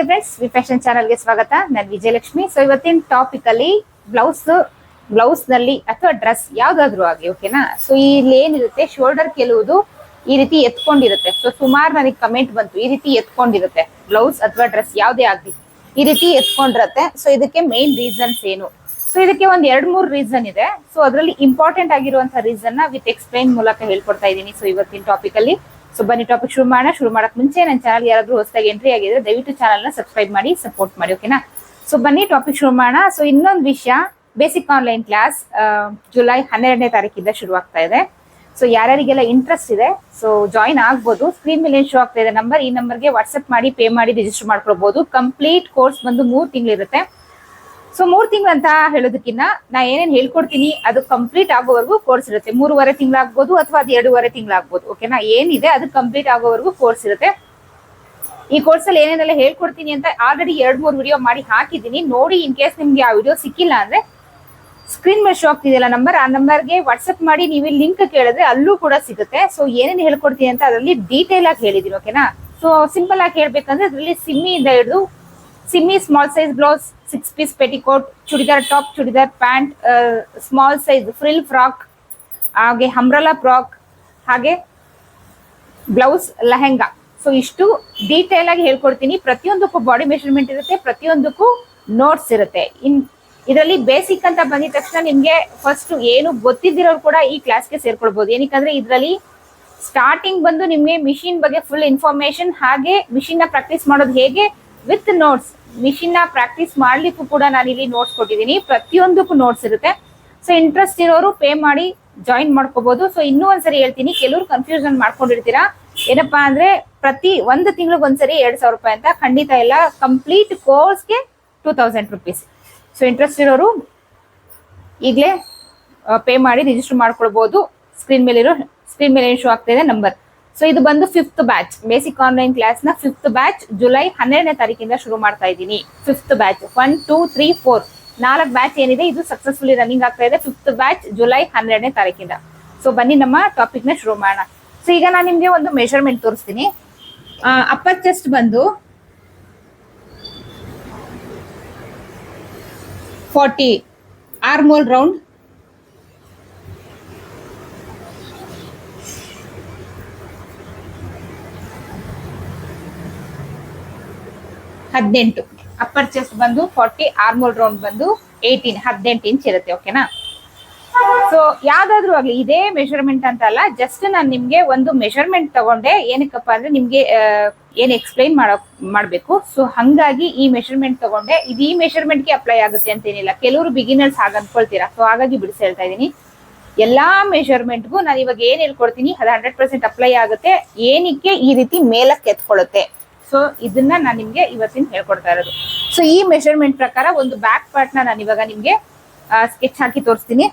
ನಮಸ್ತೆ friends V fashion ಚಾನಲ್ಗೆ ಸ್ವಾಗತ. ನಾನು ವಿಜಯಲಕ್ಷ್ಮಿ. ಸೊ ಇವತ್ತಿನ ಟಾಪಿಕ್ ಅಲ್ಲಿ ಬ್ಲೌಸ್ ಬ್ಲೌಸ್ನಲ್ಲಿ ಅಥವಾ ಡ್ರೆಸ್ ಯಾವ್ದಾದ್ರು ಆಗಿ ಓಕೆನಾ ಸೊ ಇಲ್ಲಿ ಏನಿರುತ್ತೆ? ಶೋಲ್ಡರ್ ಕೆಲುವುದು ಈ ರೀತಿ ಎತ್ಕೊಂಡಿರುತ್ತೆ. ಸೊ ಸುಮಾರು ನನಗೆ ಕಮೆಂಟ್ ಬಂತು. ಈ ರೀತಿ ಎತ್ಕೊಂಡಿರುತ್ತೆ. ಬ್ಲೌಸ್ ಅಥವಾ ಡ್ರೆಸ್ ಯಾವ್ದೇ ಆಗ್ಲಿ ಈ ರೀತಿ ಎತ್ಕೊಂಡಿರತ್ತೆ. ಸೊ ಇದಕ್ಕೆ ಮೇನ್ ರೀಸನ್ಸ್ ಏನು? ಸೊ ಇದಕ್ಕೆ ಒಂದ್ ಎರಡ್ ಮೂರ್ ರೀಸನ್ ಇದೆ. ಸೊ ಅದರಲ್ಲಿ ಇಂಪಾರ್ಟೆಂಟ್ ಆಗಿರುವಂತಹ ರೀಸನ್ನ ವಿತ್ ಎಕ್ಸ್ಪ್ಲೈನ್ ಮೂಲಕ ಹೇಳ್ಕೊಡ್ತಾ ಇದ್ದೀನಿ. ಸೊ ಇವತ್ತಿನ ಟಾಪಿಕ್ ಅಲ್ಲಿ ಸೊ ಬನ್ನಿ ಟಾಪಿಕ್ ಶುರು ಮಾಡೋಣ. ಶುರು ಮಾಡಕ್ ಮುಂಚೆ ನನ್ನ ಚಾನಲ್ ಯಾರಾದ್ರೂ ಹೊಸದಾಗಿ ಎಂಟ್ರಿ ಆಗಿದ್ರೆ ದಯವಿಟ್ಟು ಚಾನಲ್ನ ಸಬ್ಸ್ಕ್ರೈಬ್ ಮಾಡಿ ಸಪೋರ್ಟ್ ಮಾಡಿ ಓಕೆನಾ ಸೊ ಬನ್ನಿ ಟಾಪಿಕ್ ಶುರು ಮಾಡೋಣ. ಸೊ ಇನ್ನೊಂದು ವಿಷಯ ಬೇಸಿಕ್ ಆನ್ಲೈನ್ ಕ್ಲಾಸ್ ಜುಲೈ ಹನ್ನೆರಡನೇ ತಾರೀಕಿಂದ ಶುರು ಆಗ್ತಾ ಇದೆ. ಸೊ ಯಾರ್ಯಾರಿಗೆಲ್ಲ ಇಂಟ್ರೆಸ್ಟ್ ಇದೆ ಸೊ ಜಾಯಿನ್ ಆಗ್ಬೋದು. ಸ್ಕ್ರೀನ್ ಮೇಲೆ ಶೋ ಆಗ್ತಾ ಇದೆ ನಂಬರ್ ಈ ನಂಬರ್ಗೆ ವಾಟ್ಸ್ಆಪ್ ಮಾಡಿ ಪೇ ಮಾಡಿ ರಿಜಿಸ್ಟರ್ ಮಾಡ್ಕೊಳ್ಬಹುದು ಕಂಪ್ಲೀಟ್ ಕೋರ್ಸ್ ಬಂದು ಮೂರು ತಿಂಗಳಿರುತ್ತೆ. ಸೊ ಮೂರ್ ತಿಂಗಳು ಅಂತ ಹೇಳೋದಕ್ಕಿಂತ ನಾ ಏನೇನ್ ಹೇಳ್ಕೊಡ್ತೀನಿ, ಅದು ಕಂಪ್ಲೀಟ್ ಆಗೋವರೆಗೂ ಕೋರ್ಸ್ ಇರುತ್ತೆ. ಮೂರುವರೆ ತಿಂಗಳಾಗ್ಬೋದು ಅಥವಾ ಅದು ಎರಡೂವರೆ ತಿಂಗಳಾಗ್ಬೋದು ಓಕೆನಾ ಏನಿದೆ ಅದು ಕಂಪ್ಲೀಟ್ ಆಗೋವರೆಗೂ ಕೋರ್ಸ್ ಇರುತ್ತೆ. ಈ ಕೋರ್ಸ್ ಅಲ್ಲಿ ಏನೇನೆಲ್ಲ ಹೇಳ್ಕೊಡ್ತೀನಿ ಅಂತ ಆಲ್ರೆಡಿ ಎರಡ್ ಮೂರು ವಿಡಿಯೋ ಮಾಡಿ ಹಾಕಿದ್ದೀನಿ. ನೋಡಿ ಇನ್ ಕೇಸ್ ನಿಮ್ಗೆ ಆ ವಿಡಿಯೋ ಸಿಕ್ಕಿಲ್ಲ ಅಂದ್ರೆ ಸ್ಕ್ರೀನ್ ಮೇಲೆ ಶೋ ಆಗ್ತಿದೆಯಲ್ಲ ನಂಬರ್ ಆ ನಂಬರ್ಗೆ ವಾಟ್ಸಪ್ ಮಾಡಿ ನೀವು ಲಿಂಕ್ ಕೇಳಿದ್ರೆ ಅಲ್ಲೂ ಕೂಡ ಸಿಗುತ್ತೆ. ಸೊ ಏನೇನು ಹೇಳ್ಕೊಡ್ತೀನಿ ಅಂತ ಅದರಲ್ಲಿ ಡೀಟೇಲ್ ಆಗಿ ಹೇಳಿದೀನಿ ಓಕೆನಾ ಸೊ ಸಿಂಪಲ್ ಆಗಿ ಹೇಳ್ಬೇಕಂದ್ರೆ ಅದರಲ್ಲಿ ಸಿಮ್ಮಿಯಿಂದ ಹಿಡಿದು Simmi small size blouse six piece petticoat churidar top churidar pant small size frill frock ಹಾಗೆ ಅಂಬ್ರಲಾ ಫ್ರಾಕ್ ಹಾಗೆ ಬ್ಲೌಸ್ ಲೆಹೆಂಗಾ. ಸೊ ಇಷ್ಟು ಡೀಟೇಲ್ ಆಗಿ ಹೇಳ್ಕೊಡ್ತೀನಿ. ಪ್ರತಿಯೊಂದಕ್ಕೂ ಬಾಡಿ ಮೆಷರ್ಮೆಂಟ್ ಇರುತ್ತೆ, ಪ್ರತಿಯೊಂದಕ್ಕೂ ನೋಟ್ಸ್ ಇರುತ್ತೆ. ಇನ್, ಇದರಲ್ಲಿ ಬೇಸಿಕ್ ಅಂತ ಬಂದಿದ ತಕ್ಷಣ ನಿಮ್ಗೆ ಫಸ್ಟ್ ಏನು ಗೊತ್ತಿದ್ದಿರೋರು ಕೂಡ ಈ ಕ್ಲಾಸ್ಗೆ ಸೇರ್ಕೊಳ್ಬಹುದು ಏನಕ್ಕಂದ್ರೆ ಇದರಲ್ಲಿ ಸ್ಟಾರ್ಟಿಂಗ್ ಬಂದು ನಿಮ್ಗೆ ಮಿಷಿನ್ ಬಗ್ಗೆ ಫುಲ್ ಇನ್ಫಾರ್ಮೇಶನ್ ಹಾಗೆ ಮಿಷಿನ್ನ ಪ್ರಾಕ್ಟೀಸ್ ಮಾಡೋದು ಹೇಗೆ ವಿತ್ ನೋಟ್ಸ್, ಮಿಷಿನ್ನ ಪ್ರಾಕ್ಟೀಸ್ ಮಾಡ್ಲಿಕ್ಕೂ ಕೂಡ ನಾನು ಇಲ್ಲಿ ನೋಟ್ಸ್ ಕೊಟ್ಟಿದ್ದೀನಿ. ಪ್ರತಿಯೊಂದಕ್ಕೂ ನೋಟ್ಸ್ ಇರುತ್ತೆ. ಸೊ ಇಂಟ್ರೆಸ್ಟ್ ಇರೋರು ಪೇ ಮಾಡಿ ಜಾಯಿನ್ ಮಾಡ್ಕೋಬಹುದು ಸೊ ಇನ್ನೂ ಒಂದ್ಸರಿ ಹೇಳ್ತೀನಿ, ಕೆಲವರು ಕನ್ಫ್ಯೂಷನ್ ಮಾಡ್ಕೊಂಡಿರ್ತೀರಾ? ಏನಪ್ಪಾ ಅಂದ್ರೆ, ಪ್ರತಿ ಒಂದು ತಿಂಗಳಿಗೆ ಒಂದ್ಸರಿ ಎರಡ್ ಸಾವಿರ ರೂಪಾಯಿ ಅಂತ. ಖಂಡಿತ ಇಲ್ಲ ಕಂಪ್ಲೀಟ್ ಕೋರ್ಸ್ಗೆ two thousand rupees so interest ಇರೋರು ಈಗಲೇ ಪೇ ಮಾಡಿ ರಿಜಿಸ್ಟರ್ ಮಾಡ್ಕೊಳ್ಬಹುದು ಸ್ಕ್ರೀನ್ ಮೇಲೆ ಇರೋ ಸ್ಕ್ರೀನ್ ಮೇಲೆ ಶೋ ಆಗ್ತಾ ಇದೆ ನಂಬರ್ ಸೊ ಇದು ಬಂದು ಫಿಫ್ತ್ ಬ್ಯಾಚ್ ಬೇಸಿಕ್ ಆನ್ಲೈನ್ ಕ್ಲಾಸ್ನ ಫಿಫ್ತ್ ಬ್ಯಾಚ್ ಜುಲೈ ಹನ್ನೆರಡನೇ ತಾರೀಕಿಂದ ಶುರು ಮಾಡ್ತಾ ಇದ್ದೀನಿ. Fifth batch one two three four ನಾಲ್ಕು ಬ್ಯಾಚ್ ಏನಿದೆ, ಇದು ಸಕ್ಸಸ್ಫುಲಿ ರನ್ನಿಂಗ್ ಆಗ್ತಾ ಇದೆ. ಫಿಫ್ತ್ ಬ್ಯಾಚ್ ಜುಲೈ ಹನ್ನೆರಡನೇ ತಾರೀಕಿಂದ. ಸೊ ಬನ್ನಿ ನಮ್ಮ ಟಾಪಿಕ್ನ ಶುರು ಮಾಡೋಣ. ಸೊ ಈಗ ನಾನು ನಿಮ್ಗೆ ಒಂದು ಮೆಷರ್ಮೆಂಟ್ ತೋರಿಸ್ತೀನಿ. ಅಪ್ಪರ್ ಚೆಸ್ಟ್ ಬಂದು ಫಾರ್ಟಿ ಆರ್ಮೋಲ್ ರೌಂಡ್ ಹದಿನೆಂಟು. ಅಪ್ಪರ್ ಚೆಸ್ಟ್ ಬಂದು ಫಾರ್ಟಿ ಆರ್ಮೋಲ್ ರೌಂಡ್ ಬಂದು ಏಯ್ಟೀನ್ ಹದಿನೆಂಟು ಇಂಚ್ ಇರುತ್ತೆ ಓಕೆನಾ ಸೊ ಯಾವ್ದಾದ್ರು ಆಗ್ಲಿ, ಇದೇ ಮೆಷರ್ಮೆಂಟ್ ಅಂತ ಅಲ್ಲ ಜಸ್ಟ್ ನಾನು ನಿಮ್ಗೆ ಒಂದು ಮೆಷರ್ಮೆಂಟ್ ತಗೊಂಡೆ, ಏನಕ್ಕಪ್ಪ ಅಂದ್ರೆ ನಿಮ್ಗೆ ಏನ್ ಎಕ್ಸ್ಪ್ಲೈನ್ ಮಾಡೋ, ಮಾಡ್ಬೇಕು. ಸೊ ಹಂಗಾಗಿ ಈ ಮೆಷರ್ಮೆಂಟ್ ತಗೊಂಡೆ. ಇದು ಈ ಮೆಷರ್ಮೆಂಟ್ಗೆ ಅಪ್ಲೈ ಆಗುತ್ತೆ ಅಂತ ಏನಿಲ್ಲ ಕೆಲವರು ಬಿಗಿನರ್ಸ್ ಹಾಗೆ ಅನ್ಕೊಳ್ತೀರಾ? ಸೊ ಹಾಗಾಗಿ ಬಿಡಿಸಿ ಹೇಳ್ತಾ ಇದೀನಿ. ಎಲ್ಲಾ ಮೆಷರ್ಮೆಂಟ್ಗೂ ನಾನು ಇವಾಗ ಏನ್ ಹೇಳ್ಕೊಡ್ತೀನಿ, ಅದು ಹಂಡ್ರೆಡ್ ಪರ್ಸೆಂಟ್ ಅಪ್ಲೈ ಆಗುತ್ತೆ. ಏನಕ್ಕೆ ಈ ರೀತಿ ಮೇಲಕ್ಕೆ ಎತ್ಕೊಳ್ಳುತ್ತೆ ಸೊ ಇದನ್ನ ನಾನು ನಿಮ್ಗೆ ಇವತ್ತಿನ ಹೇಳ್ಕೊಡ್ತಾ ಇರೋದು. ಸೊ ಈ ಮೆಷರ್ಮೆಂಟ್ ಪ್ರಕಾರ ಒಂದು ಬ್ಯಾಕ್ ಪಾರ್ಟ್ನ ನಾನು ಇವಾಗ ನಿಮ್ಗೆ ಸ್ಕೆಚ್ ಹಾಕಿ ತೋರಿಸ್ತೀನಿ.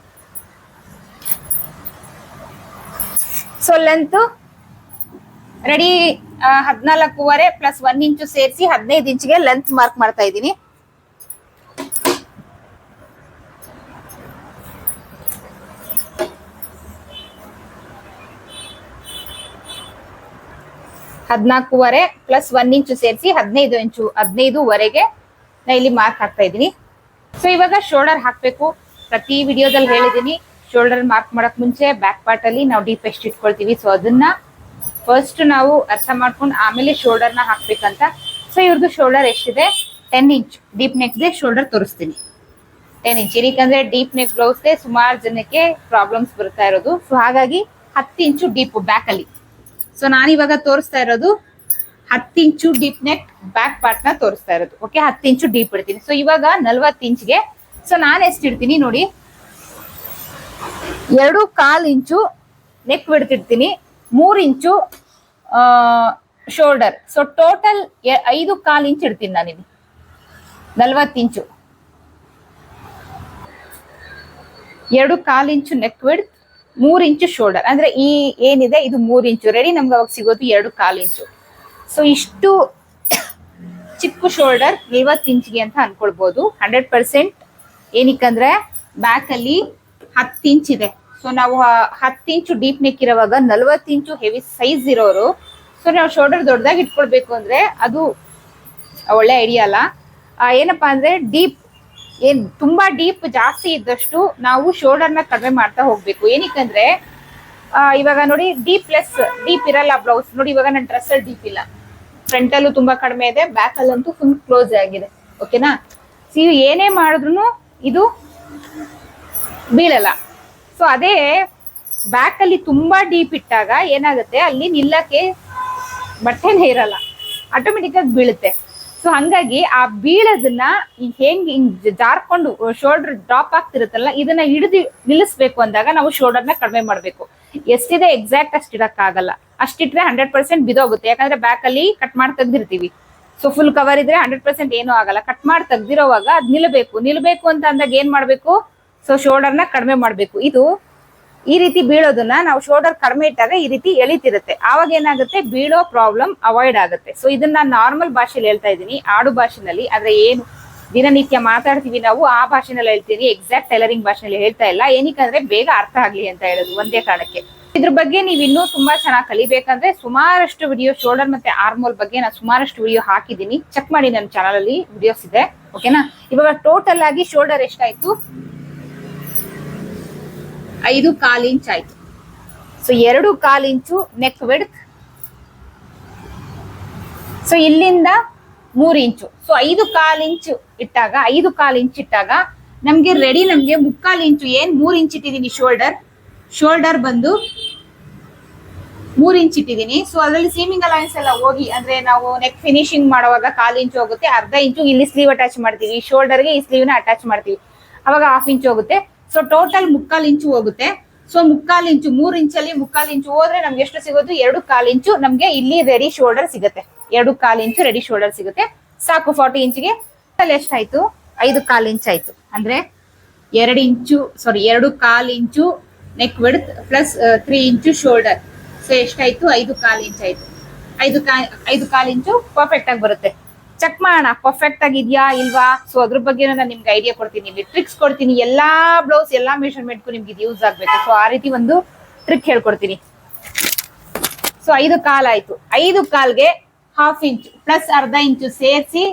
ಸೊ ಲೆಂತ್ ರೆಡಿ ಹದಿನಾಲ್ಕೂವರೆ ಪ್ಲಸ್ ಒನ್ ಇಂಚು ಸೇರಿಸಿ ಹದಿನೈದು ಇಂಚ್ಗೆ ಲೆಂತ್ ಮಾರ್ಕ್ ಮಾಡ್ತಾ ಇದ್ದೀನಿ. ಹದಿನಾಲ್ಕೂವರೆ ಪ್ಲಸ್ ಒನ್ ಇಂಚು ಸೇರಿಸಿ ಹದಿನೈದು ಇಂಚು ಹದಿನೈದುವರೆಗೆ ನಾ ಇಲ್ಲಿ ಮಾರ್ಕ್ ಹಾಕ್ತಾ ಇದ್ದೀನಿ. ಸೊ ಇವಾಗ ಶೋಲ್ಡರ್ ಹಾಕಬೇಕು. ಪ್ರತಿ ವಿಡಿಯೋದಲ್ಲಿ ಹೇಳಿದ್ದೀನಿ ಶೋಲ್ಡರ್ ಮಾರ್ಕ್ ಮಾಡಕ್ ಮುಂಚೆ ಬ್ಯಾಕ್ ಪಾರ್ಟ್ ಅಲ್ಲಿ ನಾವು ಡೀಪ್ ಎಷ್ಟು ಇಟ್ಕೊಳ್ತೀವಿ. ಸೊ ಅದನ್ನ ಫಸ್ಟ್ ನಾವು ಅರ್ಥ ಮಾಡ್ಕೊಂಡು ಆಮೇಲೆ ಶೋಲ್ಡರ್ನ ಹಾಕ್ಬೇಕಂತ. ಸೊ ಇವ್ರದ್ದು ಶೋಲ್ಡರ್ ಎಷ್ಟಿದೆ? ಟೆನ್ ಇಂಚ್ ಡೀಪ್ ನೆಕ್ಗೆ ಶೋಲ್ಡರ್ ತೋರಿಸ್ತೀನಿ. ಟೆನ್ ಇಂಚ್ ಏನಕ್ಕಂದ್ರೆ ಡೀಪ್ ನೆಕ್ ಬ್ಲೌಸ್ಗೆ ಸುಮಾರು ಜನಕ್ಕೆ ಪ್ರಾಬ್ಲಮ್ಸ್ ಬರ್ತಾ ಇರೋದು. ಸೊ ಹಾಗಾಗಿ ಹತ್ತು ಇಂಚು ಡೀಪ್ ಬ್ಯಾಕ್ ಅಲ್ಲಿ. ಸೊ ನಾನಿವಾಗ ತೋರಿಸ್ತಾ ಇರೋದು ಹತ್ತು ಇಂಚು ಡೀಪ್ ನೆಕ್ ಬ್ಯಾಕ್ ಪಾರ್ಟ್ನ ತೋರಿಸ್ತಾ ಇರೋದು. ಓಕೆ ಹತ್ತು ಇಂಚು ಡೀಪ್ ಇಡ್ತೀನಿ. ಸೊ ಇವಾಗ ನಲ್ವತ್ತು ಇಂಚ್ಗೆ. ಸೊ ನಾನು ಎಷ್ಟು ಇಡ್ತೀನಿ ನೋಡಿ. ಎರಡು ಕಾಲ್ ಇಂಚು ನೆಕ್ ಬಿಡ್ತಿರ್ತೀನಿ ಮೂರು ಇಂಚು ಶೋಲ್ಡರ್ ಸೊ ಟೋಟಲ್ ಐದು ಕಾಲ್ ಇಂಚ್ ಇಡ್ತೀನಿ ನಾನಿಲ್ಲಿ ನಲ್ವತ್ತು ಇಂಚು. ಎರಡು ಕಾಲ್ ಇಂಚು ನೆಕ್ ವಿಡ್ತ್ ಮೂರ್ ಇಂಚು ಶೋಲ್ಡರ್. ಅಂದ್ರೆ ಈ ಏನಿದೆ, ಇದು ಮೂರ್ ಇಂಚು. ರೆಡಿ ನಮ್ಗೆ ಅವಾಗ ಸಿಗೋದು ಎರಡು ಕಾಲು ಇಂಚು. ಸೊ ಇಷ್ಟು ಚಿಕ್ಕ ಶೋಲ್ಡರ್ ನಲ್ವತ್ತು ಇಂಚ್ಗೆ ಅಂತ ಅನ್ಕೊಳ್ಬಹುದು ಹಂಡ್ರೆಡ್ ಪರ್ಸೆಂಟ್ ಏನಕ್ಕಂದ್ರೆ ಬ್ಯಾಕ್ ಅಲ್ಲಿ ಹತ್ತು ಇಂಚ್ ಇದೆ. ಸೊ ನಾವು ಹತ್ತು ಇಂಚು ಡೀಪ್ ನೆಕ್ ಇರೋವಾಗ ನಲ್ವತ್ತು ಇಂಚು ಹೆವಿ ಸೈಜ್ ಇರೋರು. ಸೊ ನಾವು ಶೋಲ್ಡರ್ ದೊಡ್ಡದಾಗಿ ಇಟ್ಕೊಳ್ಬೇಕು ಅಂದ್ರೆ ಅದು ಒಳ್ಳೆ ಐಡಿಯಾ ಅಲ್ಲ. ಏನಪ್ಪಾ ಅಂದ್ರೆ ಡೀಪ್ ಏನ್ ತುಂಬಾ ಡೀಪ್ ಜಾಸ್ತಿ ಇದ್ದಷ್ಟು ನಾವು ಶೋಲ್ಡರ್ನ ಕಡಿಮೆ ಮಾಡ್ತಾ ಹೋಗ್ಬೇಕು. ಏನಕ್ಕಂದ್ರೆ ಇವಾಗ ನೋಡಿ ಡೀಪ್ ಪ್ಲಸ್ ಡೀಪ್ ಇರಲ್ಲ ಬ್ಲೌಸ್ ನೋಡಿ ಇವಾಗ ನನ್ನ ಡ್ರೆಸ್ ಅಲ್ಲಿ ಡೀಪ್ ಇಲ್ಲ. ಫ್ರಂಟ್ ಅಲ್ಲೂ ತುಂಬಾ ಕಡಿಮೆ ಇದೆ ಬ್ಯಾಕ್ ಅಲ್ಲಂತೂ ಫುಲ್ ಕ್ಲೋಸ್ ಆಗಿದೆ. ಓಕೆನಾ ಸಿ ಏನೇ ಮಾಡಿದ್ರು ಇದು ಬೀಳಲ್ಲ. ಸೊ ಅದೇ ಬ್ಯಾಕ್ ಅಲ್ಲಿ ತುಂಬಾ ಡೀಪ್ ಇಟ್ಟಾಗ ಏನಾಗುತ್ತೆ? ಅಲ್ಲಿ ನಿಲ್ಲಕ್ಕೆ ಬಟ್ಟೆನೇ ಇರಲ್ಲ. ಆಟೋಮೆಟಿಕ್ ಆಗಿ ಬೀಳುತ್ತೆ. ಸೊ ಹಂಗಾಗಿ ಆ ಬೀಳೋದನ್ನ ಹೆಂಗ್ ಹಿಂಗ್ ಜಾರ್ಕೊಂಡು ಶೋಲ್ಡರ್ ಡ್ರಾಪ್ ಆಗ್ತಿರುತ್ತಲ್ಲ, ಇದನ್ನ ಹಿಡಿದು ನಿಲ್ಲಿಸ್ಬೇಕು ಅಂದಾಗ ನಾವು ಶೋಲ್ಡರ್ನ ಕಡಿಮೆ ಮಾಡ್ಬೇಕು. ಎಷ್ಟಿದೆ ಎಕ್ಸಾಕ್ಟ್ ಅಷ್ಟು ಇಡಕ್ಕಾಗಲ್ಲ. ಅಷ್ಟಿಟ್ರೆ ಹಂಡ್ರೆಡ್ ಪರ್ಸೆಂಟ್ ಬಿದೋಗುತ್ತೆ. ಯಾಕಂದ್ರೆ ಬ್ಯಾಕ್ ಅಲ್ಲಿ ಕಟ್ ಮಾಡಿ ತೆಗ್ದಿರ್ತೀವಿ. ಸೊ ಫುಲ್ ಕವರ್ ಇದ್ರೆ ಹಂಡ್ರೆಡ್ ಪರ್ಸೆಂಟ್ ಏನೂ ಆಗಲ್ಲ. ಕಟ್ ಮಾಡಿ ತೆಗ್ದಿರೋವಾಗ ಅದ್ ನಿಲ್ಬೇಕು. ನಿಲ್ಬೇಕು ಅಂತ ಅಂದಾಗ ಏನ್ ಮಾಡ್ಬೇಕು? ಸೊ ಶೋಲ್ಡರ್ನ ಕಡಿಮೆ ಮಾಡ್ಬೇಕು. ಇದು ಈ ರೀತಿ ಬೀಳೋದನ್ನ ನಾವು ಶೋಲ್ಡರ್ ಕಡಿಮೆ ಇಟ್ಟಾಗ ಈ ರೀತಿ ಎಳಿತಿರುತ್ತೆ. ಆವಾಗ ಏನಾಗುತ್ತೆ? ಬೀಳೋ ಪ್ರಾಬ್ಲಮ್ ಅವಾಯ್ಡ್ ಆಗುತ್ತೆ. ಸೊ ಇದನ್ನ ನಾರ್ಮಲ್ ಭಾಷೆಯಲ್ಲಿ ಹೇಳ್ತಾ ಇದ್ದೀನಿ. ಆಡು ಭಾಷೆನಲ್ಲಿ, ಆದ್ರೆ ಏನು? ದಿನನಿತ್ಯ ಮಾತಾಡ್ತೀವಿ ನಾವು, ಆ ಭಾಷೆನಲ್ಲಿ ಹೇಳ್ತೀನಿ. ಎಕ್ಸಾಕ್ಟ್ ಟೈಲರಿಂಗ್ ಭಾಷೆನಲ್ಲಿ ಹೇಳ್ತಾ ಇಲ್ಲ. ಏನಕ್ಕಂದ್ರೆ ಬೇಗ ಅರ್ಥ ಆಗ್ಲಿ ಅಂತ ಹೇಳೋದು ಒಂದೇ ಕಾರಣಕ್ಕೆ. ಇದ್ರ ಬಗ್ಗೆ ನೀವು ಇನ್ನೂ ತುಂಬಾ ಚೆನ್ನಾಗಿ ಕಲಿಬೇಕಂದ್ರೆ ಸುಮಾರಷ್ಟು ವಿಡಿಯೋ ಶೋಲ್ಡರ್ ಮತ್ತೆ ಆರ್ಮೋಲ್ ಬಗ್ಗೆ ನಾನು ಸುಮಾರಷ್ಟು ವಿಡಿಯೋ ಹಾಕಿದ್ದೀನಿ. ಚೆಕ್ ಮಾಡಿ ನನ್ನ ಚಾನಲ್ ಅಲ್ಲಿ ವಿಡಿಯೋಸ್ ಇದೆ. ಓಕೆನಾ ಇವಾಗ ಟೋಟಲ್ ಆಗಿ ಶೋಲ್ಡರ್ ಎಷ್ಟಾಯ್ತು? ಐದು ಕಾಲು ಇಂಚ್ ಆಯ್ತು. ಸೊ ಎರಡು ಕಾಲು ಇಂಚು ನೆಕ್ ವಿಡ್ತ್ ಸೊ ಇಲ್ಲಿಂದ ಮೂರು ಇಂಚು. ಸೊ ಐದು ಕಾಲು ಇಂಚು ಇಟ್ಟಾಗ, ಐದು ಕಾಲು ಇಂಚ್ ಇಟ್ಟಾಗ ನಮ್ಗೆ ರೆಡಿ ನಮ್ಗೆ ಮುಕ್ಕಾಲು ಇಂಚು ಏನ್ ಮೂರು ಇಂಚ್ ಇಟ್ಟಿದ್ದೀನಿ ಶೋಲ್ಡರ್ ಶೋಲ್ಡರ್ ಬಂದು ಮೂರ್ ಇಂಚ್ ಇಟ್ಟಿದ್ದೀನಿ ಸೊ ಅದರಲ್ಲಿ ಸೀಮಿಂಗ್ ಅಲೈನ್ಸ್ ಎಲ್ಲ ಹೋಗಿ, ಅಂದ್ರೆ ನಾವು ನೆಕ್ ಫಿನಿಶಿಂಗ್ ಮಾಡುವಾಗ ಕಾಲ್ ಇಂಚು ಹೋಗುತ್ತೆ, ಅರ್ಧ ಇಂಚು ಇಲ್ಲಿ ಸ್ಲೀವ್ ಅಟ್ಯಾಚ್ ಮಾಡ್ತೀವಿ. ಶೋಲ್ಡರ್ಗೆ ಈ ಸ್ಲೀವ್ನ ಅಟ್ಯಾಚ್ ಮಾಡ್ತೀವಿ. ಅವಾಗ ಹಾಫ್ ಇಂಚ್ ಹೋಗುತ್ತೆ. ಸೊ ಟೋಟಲ್ ಮುಕ್ಕಾಲ್ ಇಂಚು ಹೋಗುತ್ತೆ. ಸೊ ಮುಕ್ಕಾಲ್ ಇಂಚು, ಮೂರ್ ಇಂಚಲ್ಲಿ ಮುಕ್ಕಾಲ್ ಇಂಚು ಹೋದ್ರೆ ನಮ್ಗೆ ಎಷ್ಟು ಸಿಗೋದು? ಎರಡು ಕಾಲ್ ಇಂಚು ನಮ್ಗೆ ಇಲ್ಲಿ ರೆಡಿ ಶೋಲ್ಡರ್ ಸಿಗುತ್ತೆ. ಎರಡು ಕಾಲ್ ಇಂಚು ರೆಡಿ ಶೋಲ್ಡರ್ ಸಿಗುತ್ತೆ. ಸಾಕು ಫಾರ್ಟಿ ಇಂಚಿಗೆ. ಎಷ್ಟಾಯ್ತು? ಐದು ಕಾಲ್ ಇಂಚ್ ಆಯ್ತು ಅಂದ್ರೆ ಎರಡು ಇಂಚು ಸಾರಿ ಎರಡು ಕಾಲ್ inch neck width plus three inch shoulder so ಎಷ್ಟಾಯ್ತು? ಐದು ಕಾಲ್ ಇಂಚ್ ಆಯ್ತು ಐದು ಕಾ ಐದು ಕಾಲ್ ಇಂಚು ಪರ್ಫೆಕ್ಟ್ ಆಗಿ ಬರುತ್ತೆ. ಚೆಕ್ ಮಾಡೋಣ ಪರ್ಫೆಕ್ಟ್ ಆಗಿದ್ಯಾ ಇಲ್ವಾ? ಸೊ ಅದ್ರ ಬಗ್ಗೆ ನಾನು ನಿಮ್ಗೆ ಐಡಿಯಾ ಕೊಡ್ತೀನಿ ಟ್ರಿಕ್ಸ್ ಕೊಡ್ತೀನಿ, ಎಲ್ಲಾ ಬ್ಲೌಸ್ ಎಲ್ಲಾ ಮೆಷರ್ಮೆಂಟ್ಗೂ ನಿಮ್ಗೆ ಇದು ಯೂಸ್ ಆಗ್ಬೇಕು. ಸೊ ಆ ರೀತಿ ಒಂದು ಟ್ರಿಕ್ ಹೇಳ್ಕೊಡ್ತೀನಿ. ಸೊ ಐದು ಕಾಲ್ ಆಯ್ತು. ಐದು ಕಾಲ್ಗೆ ಹಾಫ್ ಇಂಚ್ ಪ್ಲಸ್ ಅರ್ಧ ಇಂಚು ಸೇರಿಸಿ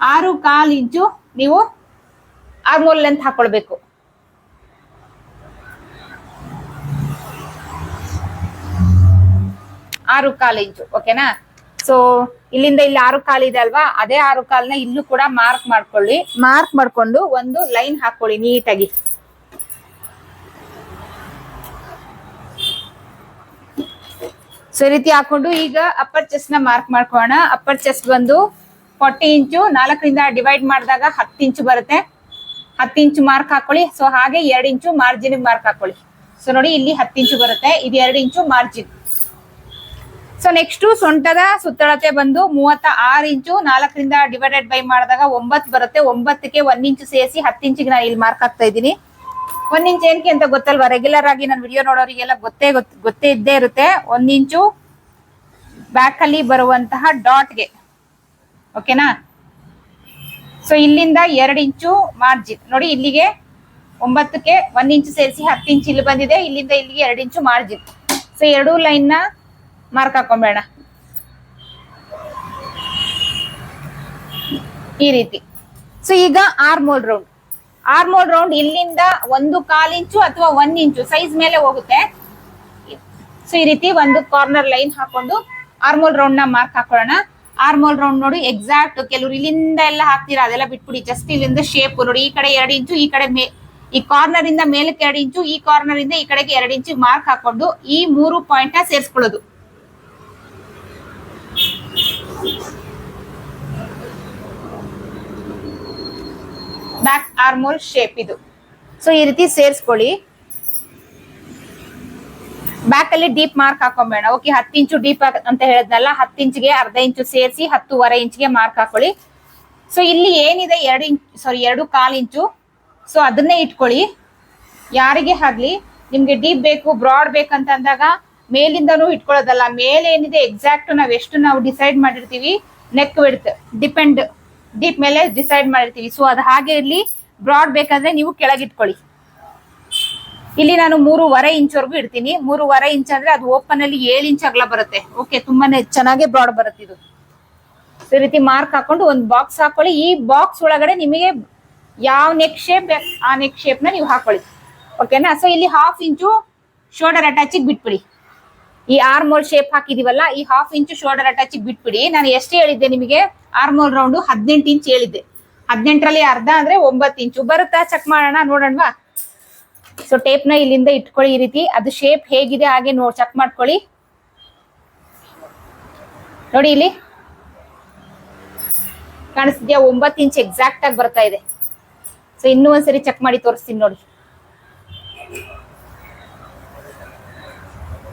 ಆರು ಕಾಲ್ ಇಂಚು ನೀವು ಆರ್ಮೋಲ್ ಲೆಂತ್ ಹಾಕೊಳ್ಬೇಕು. ಆರು ಕಾಲು ಇಂಚು ಓಕೆನಾ ಸೊ ಇಲ್ಲಿಂದ ಇಲ್ಲಿ ಆರು ಕಾಲ್ ಇದೆ ಅಲ್ವಾ? ಅದೇ ಆರು ಕಾಲ್ನ ಇಲ್ಲೂ ಕೂಡ ಮಾರ್ಕ್ ಮಾಡ್ಕೊಳ್ಳಿ. ಮಾರ್ಕ್ ಮಾಡ್ಕೊಂಡು ಒಂದು ಲೈನ್ ಹಾಕೊಳ್ಳಿ ನೀಟಾಗಿ. ಸೊ ರೀತಿ ಹಾಕೊಂಡು ಈಗ ಅಪ್ಪರ್ ಚೆಸ್ಟ್ನ ಮಾರ್ಕ್ ಮಾಡ್ಕೊಳ್ಳೋಣ. ಅಪ್ಪರ್ ಚೆಸ್ಟ್ ಬಂದು ಫಾರ್ಟಿ ಇಂಚು ನಾಲ್ಕರಿಂದ ಡಿವೈಡ್ ಮಾಡಿದಾಗ ಹತ್ತು ಇಂಚು ಬರುತ್ತೆ. ಹತ್ತು ಇಂಚು ಮಾರ್ಕ್ ಹಾಕೊಳ್ಳಿ. ಸೊ ಹಾಗೆ ಎರಡು ಇಂಚು ಮಾರ್ಜಿನ್ ಮಾರ್ಕ್ ಹಾಕೊಳ್ಳಿ. ಸೊ ನೋಡಿ, ಇಲ್ಲಿ ಹತ್ತು ಇಂಚು ಬರುತ್ತೆ. ಇದು ಎರಡು ಇಂಚು ಮಾರ್ಜಿನ್ ಸೊ ನೆಕ್ಸ್ಟ್ ಸೊಂಟದ ಸುತ್ತಳತೆ ಬಂದು ಮೂವತ್ತ ಆರು ಇಂಚು, ನಾಲ್ಕರಿಂದ ಡಿವೈಡೆಡ್ ಬೈ ಮಾಡಿದಾಗ ಒಂಬತ್ತು ಬರುತ್ತೆ. ಒಂಬತ್ತಕ್ಕೆ ಒಂದ್ ಇಂಚು ಸೇರಿಸಿ ಹತ್ತು ಇಂಚಿಗೆ ನಾನು ಇಲ್ಲಿ ಮಾರ್ಕ್ ಆಗ್ತಾ ಇದ್ದೀನಿ. ಒಂದ್ ಇಂಚ್ ಏನಕ್ಕೆ ಅಂತ ಗೊತ್ತಲ್ವಾ? ರೆಗ್ಯುಲರ್ ಆಗಿ ನಾನು ವಿಡಿಯೋ ನೋಡೋರಿಗೆಲ್ಲ ಗೊತ್ತೇ ಗೊತ್, ಗೊತ್ತೇ ಇದ್ದೇ ಇರುತ್ತೆ. ಒಂದ್ ಇಂಚು ಬ್ಯಾಕ್ ಅಲ್ಲಿ ಬರುವಂತಹ ಡಾಟ್ಗೆ ಓಕೆನಾ ಸೊ ಇಲ್ಲಿಂದ ಎರಡು ಇಂಚು ಮಾರ್ಜಿನ್ ನೋಡಿ, ಇಲ್ಲಿಗೆ ಒಂಬತ್ತಕ್ಕೆ ಒಂದ್ ಇಂಚು ಸೇರಿಸಿ ಹತ್ತು ಇಂಚು ಇಲ್ಲಿ ಬಂದಿದೆ. ಇಲ್ಲಿಂದ ಇಲ್ಲಿಗೆ ಎರಡು ಇಂಚು ಮಾರ್ಜಿನ್ ಸೊ ಎರಡೂ ಲೈನ್ನ ಮಾರ್ಕ್ ಹಾಕೊಂಬೇಡ. ಈ ರೀತಿ. ಸೊ ಈಗ ಆರ್ಮೋಲ್ ರೌಂಡ್ ಆರ್ಮೋಲ್ ರೌಂಡ್ ಇಲ್ಲಿಂದ ಒಂದು ಕಾಲ್ ಇಂಚು ಅಥವಾ ಒಂದ್ ಇಂಚು ಸೈಜ್ ಮೇಲೆ ಹೋಗುತ್ತೆ. ಸೊ ಈ ರೀತಿ ಒಂದು ಕಾರ್ನರ್ ಲೈನ್ ಹಾಕೊಂಡು ಆರ್ಮೋಲ್ ರೌಂಡ್ನ ಮಾರ್ಕ್ ಹಾಕೊಳ್ಳೋಣ. ಆರ್ಮೋಲ್ ರೌಂಡ್ ನೋಡಿ ಎಕ್ಸಾಕ್ಟ್ ಕೆಲವರು ಇಲ್ಲಿಂದ ಎಲ್ಲ ಹಾಕ್ತೀರಾ? ಅದೆಲ್ಲ ಬಿಟ್ಬಿಡಿ. ಜಸ್ಟ್ ಇಲ್ಲಿಂದ ಶೇಪ್ ನೋಡಿ. ಈ ಕಡೆ ಎರಡು ಇಂಚು ಈ ಕಡೆ ಈ ಕಾರ್ನರ್ ಇಂದ ಮೇಲಕ್ಕೆ ಎರಡು ಇಂಚು ಈ ಕಾರ್ನರ್ ಇಂದ ಈ ಕಡೆಗೆ ಎರಡು ಇಂಚು ಮಾರ್ಕ್ ಹಾಕೊಂಡು ಈ ಮೂರು ಪಾಯಿಂಟ್ನ ಸೇರಿಸ್ಕೊಳ್ಳೋದು. ಬ್ಯಾಕ್ ಆರ್ಮೋಲ್ ಶೇಪ್ ಇದು. ಸೊ ಈ ರೀತಿ ಸೇರಿಸ್ಕೊಳ್ಳಿ. ಬ್ಯಾಕ್ ಅಲ್ಲಿ ಡೀಪ್ ಮಾರ್ಕ್ ಹಾಕೊಂಬೇಡ. ಓಕೆ, ಹತ್ತು ಇಂಚು ಡೀಪ್ ಅಂತ ಹೇಳಿದ್ನಲ್ಲ, ಹತ್ತು ಇಂಚ್ಗೆ ಅರ್ಧ ಇಂಚು ಸೇರಿಸಿ ಹತ್ತೂವರೆ ಇಂಚ್ಗೆ ಮಾರ್ಕ್ ಹಾಕೊಳ್ಳಿ. ಸೊ ಇಲ್ಲಿ ಏನಿದೆ? ಎರಡು ಇಂಚ್ ಸಾರಿ ಎರಡು ಕಾಲು ಇಂಚು. ಸೊ ಅದನ್ನೇ ಇಟ್ಕೊಳ್ಳಿ. ಯಾರಿಗೆ ಆಗ್ಲಿ ನಿಮ್ಗೆ ಡೀಪ್ ಬೇಕು, ಬ್ರಾಡ್ ಬೇಕಂತ ಅಂದಾಗ ಮೇಲಿಂದನೂ ಇಟ್ಕೊಳ್ಳೋದಲ್ಲ. ಮೇಲೆ ಏನಿದೆ? ಎಕ್ಸಾಕ್ಟ್ ನಾವ್ ಎಷ್ಟು ನಾವು ಡಿಸೈಡ್ ಮಾಡಿರ್ತೀವಿ. ನೆಕ್ ವಿಡ್ತ್ ಡಿಪೆಂಡ್ ಡೀಪ್ ಮೇಲೆ ಡಿಸೈಡ್ ಮಾಡಿರ್ತೀವಿ. ಸೊ ಅದು ಹಾಗೆ ಇರ್ಲಿ. ಬ್ರಾಡ್ ಬೇಕಾದ್ರೆ ನೀವು ಕೆಳಗಿಟ್ಕೊಳ್ಳಿ ಇಲ್ಲಿ ನಾನು ಮೂರುವರೆ ಇಂಚ್ವರೆಗೂ ಇಡ್ತೀನಿ. ಮೂರುವರೆ ಇಂಚ್ ಅಂದ್ರೆ ಅದು ಓಪನ್ ಅಲ್ಲಿ ಏಳು ಇಂಚ್ ಅಗಲ ಬರುತ್ತೆ. ಓಕೆ ತುಂಬಾನೇ ಚೆನ್ನಾಗಿ ಬ್ರಾಡ್ ಬರುತ್ತೆ ಇದು. ಈ ರೀತಿ ಮಾರ್ಕ್ ಹಾಕೊಂಡು ಒಂದು ಬಾಕ್ಸ್ ಹಾಕೊಳ್ಳಿ. ಈ ಬಾಕ್ಸ್ ಒಳಗಡೆ ನಿಮಗೆ ಯಾವ ನೆಕ್ ಶೇಪ್ ಆ ನೆಕ್ ಶೇಪ್ನ ನೀವು ಹಾಕೊಳ್ಳಿ. ಓಕೆನಾ ಸೊ ಇಲ್ಲಿ ಹಾಫ್ ಇಂಚು ಶೋಲ್ಡರ್ ಅಟ್ಯಾಚಿಗೆ ಬಿಟ್ಬಿಡಿ. ಈ ಆರ್ಮೋಲ್ ಶೇಪ್ ಹಾಕಿದೀವಲ್ಲ, ಈ ಹಾಫ್ ಇಂಚು ಶೋಲ್ಡರ್ ಅಟ್ಯಾಚಿಗೆ ಬಿಟ್ಬಿಡಿ. ನಾನು ಎಷ್ಟು ಹೇಳಿದ್ದೆ ನಿಮಗೆ ಆರ್ಮೋಲ್ ರೌಂಡ್ ಹದಿನೆಂಟು ಇಂಚ್ ಹೇಳಿದ್ದೆ. ಹದಿನೆಂಟರಲ್ಲಿ ಅರ್ಧ ಅಂದ್ರೆ ಒಂಬತ್ತು ಇಂಚು ಬರುತ್ತಾ? ಚೆಕ್ ಮಾಡೋಣ, ನೋಡೋಣವಾ? ಸೊ ಟೇಪ್ನ ಇಲ್ಲಿಂದ ಇಟ್ಕೊಳ್ಳಿ ಈ ರೀತಿ. ಅದು ಶೇಪ್ ಹೇಗಿದೆ ಹಾಗೆ ನೋ ಚೆಕ್ ಮಾಡ್ಕೊಳ್ಳಿ. ನೋಡಿ ಇಲ್ಲಿ. ಕಾಣಿಸ್ತಿದ್ಯಾ? ಒಂಬತ್ತು ಇಂಚ್ ಎಕ್ಸಾಕ್ಟ್ ಆಗಿ ಬರ್ತಾ ಇದೆ. ಸೊ ಇನ್ನೂ ಒಂದ್ಸರಿ ಚೆಕ್ ಮಾಡಿ ತೋರಿಸ್ತೀನಿ ನೋಡಿ.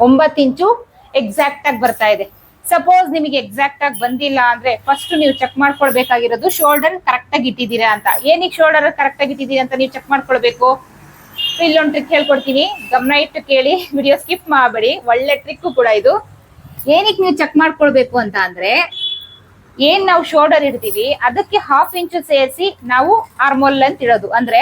ಒಂಬತ್ತು ಇಂಚು ಎಕ್ಸಾಕ್ಟ್ ಆಗಿ ಬರ್ತಾ ಇದೆ. ಸಪೋಸ್ ನಿಮಗೆ ಎಕ್ಸಾಕ್ಟ್ ಆಗಿ ಬಂದಿಲ್ಲ ಅಂದ್ರೆ ಫಸ್ಟ್ ನೀವು ಚೆಕ್ ಮಾಡ್ಕೊಳ್ಬೇಕಾಗಿರೋದು ಶೋಲ್ಡರ್ ಕರೆಕ್ಟ್ ಆಗಿ ಇಟ್ಟಿದ್ದೀರಾ ಅಂತ. ಏನಿಗೆ ಶೋಲ್ಡರ್ ಕರೆಕ್ಟ್ ಆಗಿ ಇಟ್ಟಿದ್ದೀರಾ ಅಂತ ನೀವು ಚೆಕ್ ಮಾಡ್ಕೊಳ್ಬೇಕು. ಇಲ್ಲೊಂದು ಟ್ರಿಕ್ ಹೇಳ್ಕೊಡ್ತೀನಿ. ಗಮನ ಇಟ್ಟು ಕೇಳಿ. ವಿಡಿಯೋ ಸ್ಕಿಪ್ ಮಾಡಬೇಡಿ. ಒಳ್ಳೆ ಟ್ರಿಕ್ ಕೂಡ ಇದು. ಏನಕ್ಕೆ ನೀವು ಚೆಕ್ ಮಾಡ್ಕೊಳ್ಬೇಕು ಅಂತ ಅಂದ್ರೆ ಏನ್ ನಾವು ಶೋಲ್ಡರ್ ಇಡ್ತೀವಿ, ಅದಕ್ಕೆ ಹಾಫ್ ಇಂಚು ಸೇರಿಸಿ ನಾವು ಆರ್ಮೋಲ್ ಲೆಂತ್ ಇಡೋದು. ಅಂದ್ರೆ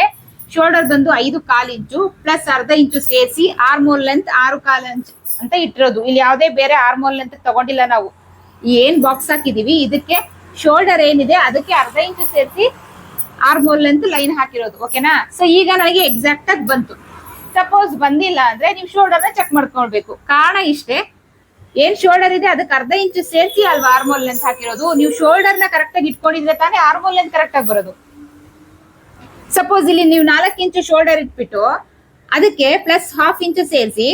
ಶೋಲ್ಡರ್ ಬಂದು ಐದು ಕಾಲು ಇಂಚು ಪ್ಲಸ್ ಅರ್ಧ ಇಂಚು ಸೇರಿಸಿ ಆರ್ಮೋಲ್ ಲೆಂತ್ ಆರು ಕಾಲು ಇಂಚು ಅಂತ ಇಟ್ಟಿರೋದು. ಇಲ್ಲಿ ಯಾವುದೇ ಬೇರೆ ಆರ್ಮೋಲ್ ಅಂತ ತಗೊಂಡಿಲ್ಲ ನಾವು. ಏನ್ ಬಾಕ್ಸ್ ಹಾಕಿದೀವಿ? ಇದಕ್ಕೆ ಶೋಲ್ಡರ್ ಏನಿದೆ, ಅದಕ್ಕೆ ಅರ್ಧ ಇಂಚು ಸೇರಿಸಿ ಆರ್ಮೋಲ್ ಅಂತ ಲೈನ್ ಹಾಕಿರೋದು. ಓಕೆನಾ ಸೊ ಈಗ ನನಗೆ ಎಕ್ಸಾಕ್ಟ್ ಆಗಿ ಬಂತು. ಸಪೋಸ್ ಬಂದಿಲ್ಲ ಅಂದ್ರೆ ನೀವು ಶೋಲ್ಡರ್ನ ಚೆಕ್ ಮಾಡ್ಕೊಳ್ಬೇಕು. ಕಾರಣ ಇಷ್ಟೇ. ಏನ್ ಶೋಲ್ಡರ್ ಇದೆ, ಅದಕ್ಕೆ ಅರ್ಧ ಇಂಚು ಸೇರಿಸಿ ಅಲ್ವಾ ಆರ್ಮೋಲ್ ಲೆಂತ್ ಹಾಕಿರೋದು? ನೀವು ಶೋಲ್ಡರ್ನ ಕರೆಕ್ಟ್ ಆಗಿ ಇಟ್ಕೊಂಡಿದ್ರೆ ತಾನೇ ಆರ್ಮೋಲ್ ಲೆಂತ್ ಕರೆಕ್ಟ್ ಆಗಿ ಬರೋದು. ಸಪೋಸ್ ಇಲ್ಲಿ ನೀವು ನಾಲ್ಕು ಇಂಚು ಶೋಲ್ಡರ್ ಇಟ್ಬಿಟ್ಟು ಅದಕ್ಕೆ ಪ್ಲಸ್ ಹಾಫ್ ಇಂಚು ಸೇರಿಸಿ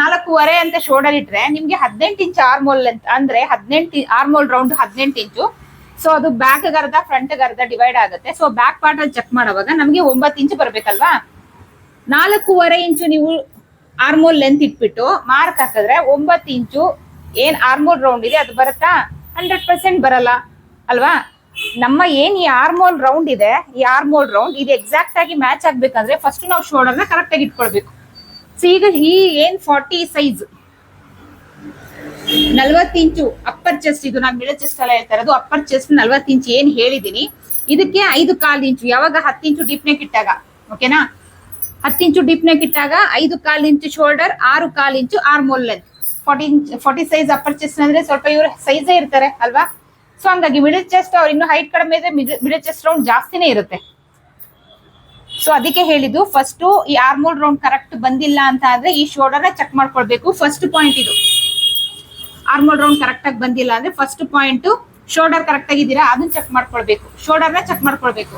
ನಾಲ್ಕೂವರೆ ಅಂತ ಶೋಲ್ಡರ್ ಇಟ್ರೆ ನಿಮ್ಗೆ ಹದಿನೆಂಟು ಇಂಚು ಆರ್ಮೋಲ್ ಅಂದ್ರೆ ಹದಿನೆಂಟು ಆರ್ಮೋಲ್ ರೌಂಡ್ ಹದಿನೆಂಟು ಇಂಚು ಸೊ ಅದು ಬ್ಯಾಕ್ ಗರ್ದ ಫ್ರಂಟ್ ಅರ್ಧ ಡಿವೈಡ್ ಆಗುತ್ತೆ. ಸೊ ಬ್ಯಾಕ್ ಪಾರ್ಟ್ ಅಲ್ಲಿ ಚೆಕ್ ಮಾಡುವಾಗ ನಮಗೆ ಒಂಬತ್ತು ಇಂಚು ಬರ್ಬೇಕಲ್ವಾ? ನಾಲ್ಕೂವರೆ ಇಂಚು ನೀವು ಆರ್ಮೋಲ್ ಲೆಂತ್ ಇಟ್ಬಿಟ್ಟು ಮಾರ್ಕ್ ಹಾಕಿದ್ರೆ ಒಂಬತ್ತು ಇಂಚು ಏನ್ ಆರ್ಮೋಲ್ ರೌಂಡ್ ಇದೆ, ಅದು ಬರುತ್ತಾ? ಹಂಡ್ರೆಡ್ ಪರ್ಸೆಂಟ್ ಬರಲ್ಲ, ಅಲ್ವಾ? ನಮ್ಮ ಏನ್ ಈ ಆರ್ಮೋಲ್ ರೌಂಡ್ ಇದೆ, ಈ ಆರ್ಮೋಲ್ ರೌಂಡ್ ಇದು ಎಕ್ಸಾಕ್ಟ್ ಆಗಿ ಮ್ಯಾಚ್ ಆಗ್ಬೇಕಂದ್ರೆ ಫಸ್ಟ್ ನಾವು ಶೋಲ್ಡರ್ನ ಕರೆಕ್ಟ್ ಆಗಿ ಇಟ್ಕೊಳ್ಬೇಕು. ಸೊ ಈಗ ಈ ಏನ್ ಫಾರ್ಟಿ ಸೈಜ್ ನಲ್ವತ್ತು ಇಂಚು ಅಪ್ಪರ್ ಚೆಸ್ಟ್ ಇದು ನಾನು ಮಿಡಲ್ ಚೆಸ್ಟ್ ಎಲ್ಲ ಹೇಳ್ತಾ ಇರೋದು ಅಪ್ಪರ್ ಚೆಸ್ಟ್ ನಲ್ವತ್ತಿಂಚು ಏನ್ ಹೇಳಿದೀನಿ, ಇದಕ್ಕೆ ಐದು ಕಾಲ್ ಇಂಚು, ಯಾವಾಗ ಹತ್ತಿಂಚು ಡೀಪ್ ನೆಕ್ ಇಟ್ಟಾಗ ಓಕೆನಾ ಹತ್ತಿಂಚು ಇಂಚು ಡೀಪ್ ನೆಕ್ ಇಟ್ಟಾಗ ಐದು ಕಾಲ್ ಇಂಚು ಶೋಲ್ಡರ್ ಆರು ಕಾಲ್ inch armhole length forty forty size upper chest ಅಂದ್ರೆ ಸ್ವಲ್ಪ ಇವರು ಸೈಜೇ ಇರ್ತಾರೆ, ಅಲ್ವಾ? ಸೊ ಹಂಗಾಗಿ ಮಿಡಲ್ ಚೆಸ್ಟ್ ಅವ್ರು ಇನ್ನು ಹೈಟ್ ಕಡಿಮೆ ಇದ್ರೆ ಮಿಡಲ್ ಚೆಸ್ಟ್ ರೌಂಡ್ ಜಾಸ್ತಿನೇ ಇರುತ್ತೆ. ಸೊ ಅದಕ್ಕೆ ಹೇಳಿದ್ದು ಫಸ್ಟ್ ಈ ಆರ್ಮೋಲ್ ರೌಂಡ್ ಕರೆಕ್ಟ್ ಬಂದಿಲ್ಲ ಅಂತ ಆದ್ರೆ ಈ ಶೋಲ್ಡರ್ ಚೆಕ್ ಮಾಡ್ಕೊಳ್ಬೇಕು. ಫಸ್ಟ್ ಪಾಯಿಂಟ್ ಇದು. ಆರ್ಮೋಲ್ ರೌಂಡ್ ಕರೆಕ್ಟ್ ಆಗಿ ಬಂದಿಲ್ಲ ಅಂದ್ರೆ ಫಸ್ಟ್ ಪಾಯಿಂಟ್ ಶೋಲ್ಡರ್ ಕರೆಕ್ಟ್ ಆಗಿದ್ದೀರಾ ಅದನ್ನ ಚೆಕ್ ಮಾಡ್ಕೊಳ್ಬೇಕು. ಶೋಲ್ಡರ್ನ ಚೆಕ್ ಮಾಡ್ಕೊಳ್ಬೇಕು.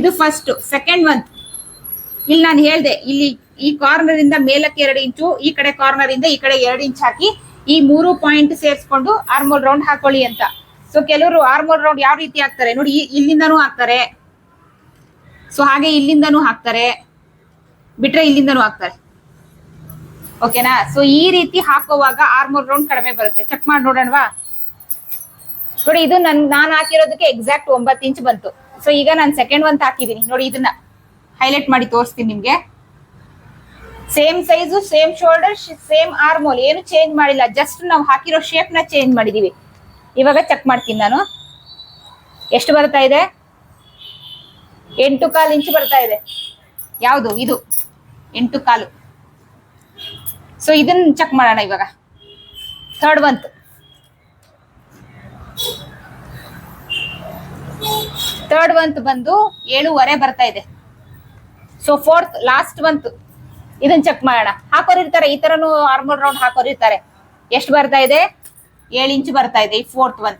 ಇದು ಫಸ್ಟ್ ಸೆಕೆಂಡ್ ಮಂತ್ ಇಲ್ಲಿ ನಾನು ಹೇಳ್ದೆ, ಇಲ್ಲಿ ಈ ಕಾರ್ನರ್ ಇಂದ ಮೇಲಕ್ಕೆ ಎರಡು ಇಂಚು ಈ ಕಡೆ ಕಾರ್ನರ್ ಇಂದ ಈ ಕಡೆ ಎರಡು ಇಂಚ್ ಹಾಕಿ ಈ ಮೂರು ಪಾಯಿಂಟ್ ಸೇರಿಸ್ಕೊಂಡು ಆರ್ಮೋಲ್ ರೌಂಡ್ ಹಾಕೊಳ್ಳಿ ಅಂತ. ಸೊ ಕೆಲವರು ಆರ್ಮೋಲ್ ರೌಂಡ್ ಯಾವ ರೀತಿ ಹಾಕ್ತಾರೆ? ನೋಡಿ ಇಲ್ಲಿಂದನೂ ಹಾಕ್ತಾರೆ. ಸೊ ಹಾಗೆ ಇಲ್ಲಿಂದನೂ ಹಾಕ್ತಾರೆ. ಬಿಟ್ರೆ ಇಲ್ಲಿಂದನೂ ಹಾಕ್ತಾರೆ. ಓಕೆನಾ ಸೊ ಈ ರೀತಿ ಹಾಕುವಾಗ ಆರ್ಮೋಲ್ ರೌಂಡ್ ಕಡಿಮೆ ಬರುತ್ತೆ. ಚೆಕ್ ಮಾಡಿ ನೋಡೋಣವಾ? ನೋಡಿ, ಇದು ನನ್ ನಾನು ಹಾಕಿರೋದಕ್ಕೆ ಎಕ್ಸಾಕ್ಟ್ ಒಂಬತ್ತು ಇಂಚ್ ಬಂತು. ಸೊ ಈಗ ನಾನು ಸೆಕೆಂಡ್ ಒಂದ್ ಹಾಕಿದೀನಿ. ನೋಡಿ, ಇದನ್ನ ಹೈಲೈಟ್ ಮಾಡಿ ತೋರಿಸ್ತೀನಿ ನಿಮ್ಗೆ. Same size same shoulder same armhole ಏನು ಚೇಂಜ್ ಮಾಡಿಲ್ಲ. ಜಸ್ಟ್ ನಾವು ಹಾಕಿರೋ ಶೇಪ್ನ ಚೇಂಜ್ ಮಾಡಿದೀವಿ. ಇವಾಗ ಚೆಕ್ ಮಾಡ್ತೀನಿ ನಾನು. ಎಷ್ಟು ಬರ್ತಾ ಇದೆ? ಎಂಟು ಕಾಲು ಇಂಚು ಬರ್ತಾ ಇದೆ. ಯಾವುದು? ಇದು. ಎಂಟು ಕಾಲು. ಸೊ ಇದನ್ನ ಚೆಕ್ ಮಾಡೋಣ ಇವಾಗ. ಥರ್ಡ್ ಮಂತ್ ಥರ್ಡ್ ಮಂತ್ ಬಂದು ಏಳುವರೆ ಬರ್ತಾ ಇದೆ. ಸೊ ಫೋರ್ತ್ ಲಾಸ್ಟ್ ಮಂತ್ ಇದನ್ನ ಚೆಕ್ ಮಾಡೋಣ. ಹಾಕೋರ್ ಇರ್ತಾರೆ ಈ ತರನು ಆರ್ಮೋಲ್ ರೌಂಡ್ ಹಾಕೋರ್ ಇರ್ತಾರೆ ಎಷ್ಟು ಬರ್ತಾ ಇದೆ? ಏಳು ಇಂಚ್ ಬರ್ತಾ ಇದೆ, ಈ ಫೋರ್ತ್ ಒನ್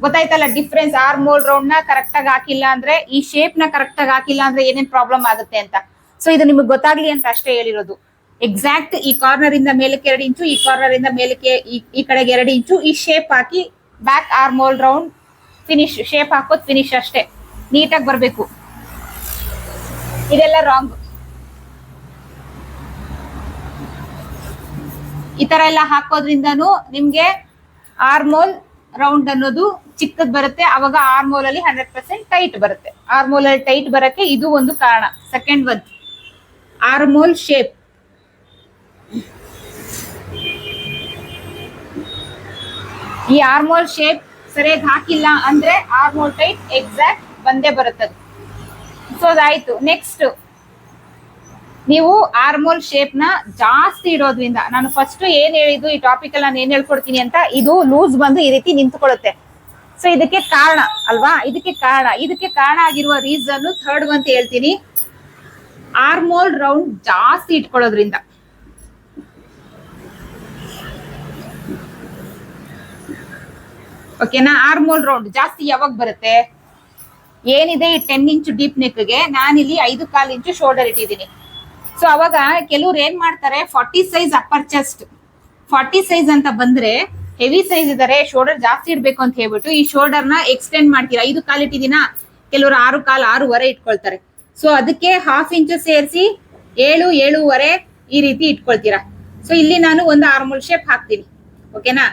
ಗೊತ್ತಾಯ್ತಲ್ಲ ಡಿಫ್ರೆನ್ಸ್ ಆರ್ಮೋಲ್ ರೌಂಡ್ನ ಕರೆಕ್ಟ್ ಆಗಿ ಹಾಕಿಲ್ಲ ಅಂದ್ರೆ, ಈ ಶೇಪ್ನ ಕರೆಕ್ಟ್ ಆಗಿ ಹಾಕಿಲ್ಲ ಅಂದ್ರೆ ಏನೇನ್ ಪ್ರಾಬ್ಲಮ್ ಆಗುತ್ತೆ ಅಂತ. ಸೊ ಇದು ನಿಮ್ಗೆ ಗೊತ್ತಾಗ್ಲಿ ಅಂತ ಅಷ್ಟೇ ಹೇಳಿರೋದು. ಎಕ್ಸಾಕ್ಟ್ ಈ ಕಾರ್ನರ್ ಇಂದ ಮೇಲಕ್ಕೆ ಎರಡು ಇಂಚು, ಈ ಕಾರ್ನರ್ ಇಂದ ಮೇಲಕ್ಕೆ ಈ- ಕಡೆಗೆ ಎರಡು ಇಂಚು, ಈ ಶೇಪ್ ಹಾಕಿ back armhole round finish shape ಹಾಕೋದ್ ಫಿನಿಶ್ ಅಷ್ಟೇ. ನೀಟಾಗಿ ಬರಬೇಕು. ಇದೆಲ್ಲ ರಾಂಗ್ ಈ ತರ ಎಲ್ಲ ಹಾಕೋದ್ರಿಂದನೂ ನಿಮ್ಗೆ ಆರ್ಮೋಲ್ ರೌಂಡ್ ಅನ್ನೋದು ಚಿಕ್ಕದ್ ಬರುತ್ತೆ. ಅವಾಗ ಆರ್ಮೋಲ್ ಅಲ್ಲಿ ಹಂಡ್ರೆಡ್ ಪರ್ಸೆಂಟ್ ಟೈಟ್ ಬರುತ್ತೆ. ಆರ್ಮೋಲ್ ಅಲ್ಲಿ ಟೈಟ್ ಬರಕ್ಕೆ ಇದು ಒಂದು ಕಾರಣ. ಸೆಕೆಂಡ್ ಒನ್ ಆರ್ಮೋಲ್ ಶೇಪ್ ಈ ಆರ್ಮೋಲ್ ಶೇಪ್ ಸರಿಯಾಗಿ ಹಾಕಿಲ್ಲ ಅಂದ್ರೆ ಆರ್ಮೋಲ್ ಟೈಟ್ ಎಕ್ಸಾಕ್ಟ್ ಬಂದೇ ಬರುತ್ತದೆ. ಸೊ ಅದಾಯ್ತು. ನೆಕ್ಸ್ಟ್ ನೀವು ಆರ್ಮೋಲ್ ಶೇಪ್ನ ಜಾಸ್ತಿ ಇಡೋದ್ರಿಂದ, ನಾನು ಫಸ್ಟ್ ಏನ್ ಹೇಳಿದ್ದು, ಈ ಟಾಪಿಕ್ ಅಲ್ಲಿ ನಾನು ಏನ್ ಹೇಳ್ಕೊಡ್ತೀನಿ ಅಂತ, ಇದು ಲೂಸ್ ಬಂದು ಈ ರೀತಿ ನಿಂತ್ಕೊಳ್ಳುತ್ತೆ. ಸೊ ಇದಕ್ಕೆ ಕಾರಣ ಅಲ್ವಾ? ಇದಕ್ಕೆ ಕಾರಣ. ಇದಕ್ಕೆ ಕಾರಣ ಆಗಿರುವ ರೀಸನ್ ಥರ್ಡ್ ಅಂತ ಹೇಳ್ತೀನಿ. ಆರ್ಮೋಲ್ ರೌಂಡ್ ಜಾಸ್ತಿ ಇಟ್ಕೊಳ್ಳೋದ್ರಿಂದ. ಓಕೆನಾ ಆರ್ಮೋಲ್ ರೌಂಡ್ ಜಾಸ್ತಿ ಯಾವಾಗ ಬರುತ್ತೆ? ಏನಿದೆ ಈ ಟೆನ್ ಇಂಚ್ ಡೀಪ್ ನೆಕ್ಗೆ ನಾನಿಲ್ಲಿ ಐದು ಕಾಲು ಇಂಚು ಶೋಲ್ಡರ್ ಇಟ್ಟಿದ್ದೀನಿ. ಸೊ ಅವಾಗ ಕೆಲವ್ರು ಏನ್ ಮಾಡ್ತಾರೆ? Forty size upper chest forty size ಅಂತ ಬಂದ್ರೆ ಹೆವಿ ಸೈಜ್ ಇದಾರೆ ಶೋಲ್ಡರ್ ಜಾಸ್ತಿ ಇಡ್ಬೇಕು ಅಂತ ಹೇಳ್ಬಿಟ್ಟು ಈ ಶೋಲ್ಡರ್ನ ಎಕ್ಸ್ಟೆಂಡ್ ಮಾಡ್ತೀರಾ? ಐದು ಕಾಲು ದಿನ ಕೆಲವರು ಆರು ಕಾಲು, ಆರೂವರೆ ಇಟ್ಕೊಳ್ತಾರೆ. ಸೊ ಅದಕ್ಕೆ ಹಾಫ್ ಇಂಚ್ ಸೇರಿಸಿ ಏಳು, ಏಳೂವರೆ ಈ ರೀತಿ ಇಟ್ಕೊಳ್ತೀರಾ? ಸೊ ಇಲ್ಲಿ ನಾನು ಒಂದು ಆರ್ಮೋಲ್ ಶೇಪ್ ಹಾಕ್ತೀನಿ. ಓಕೆನಾ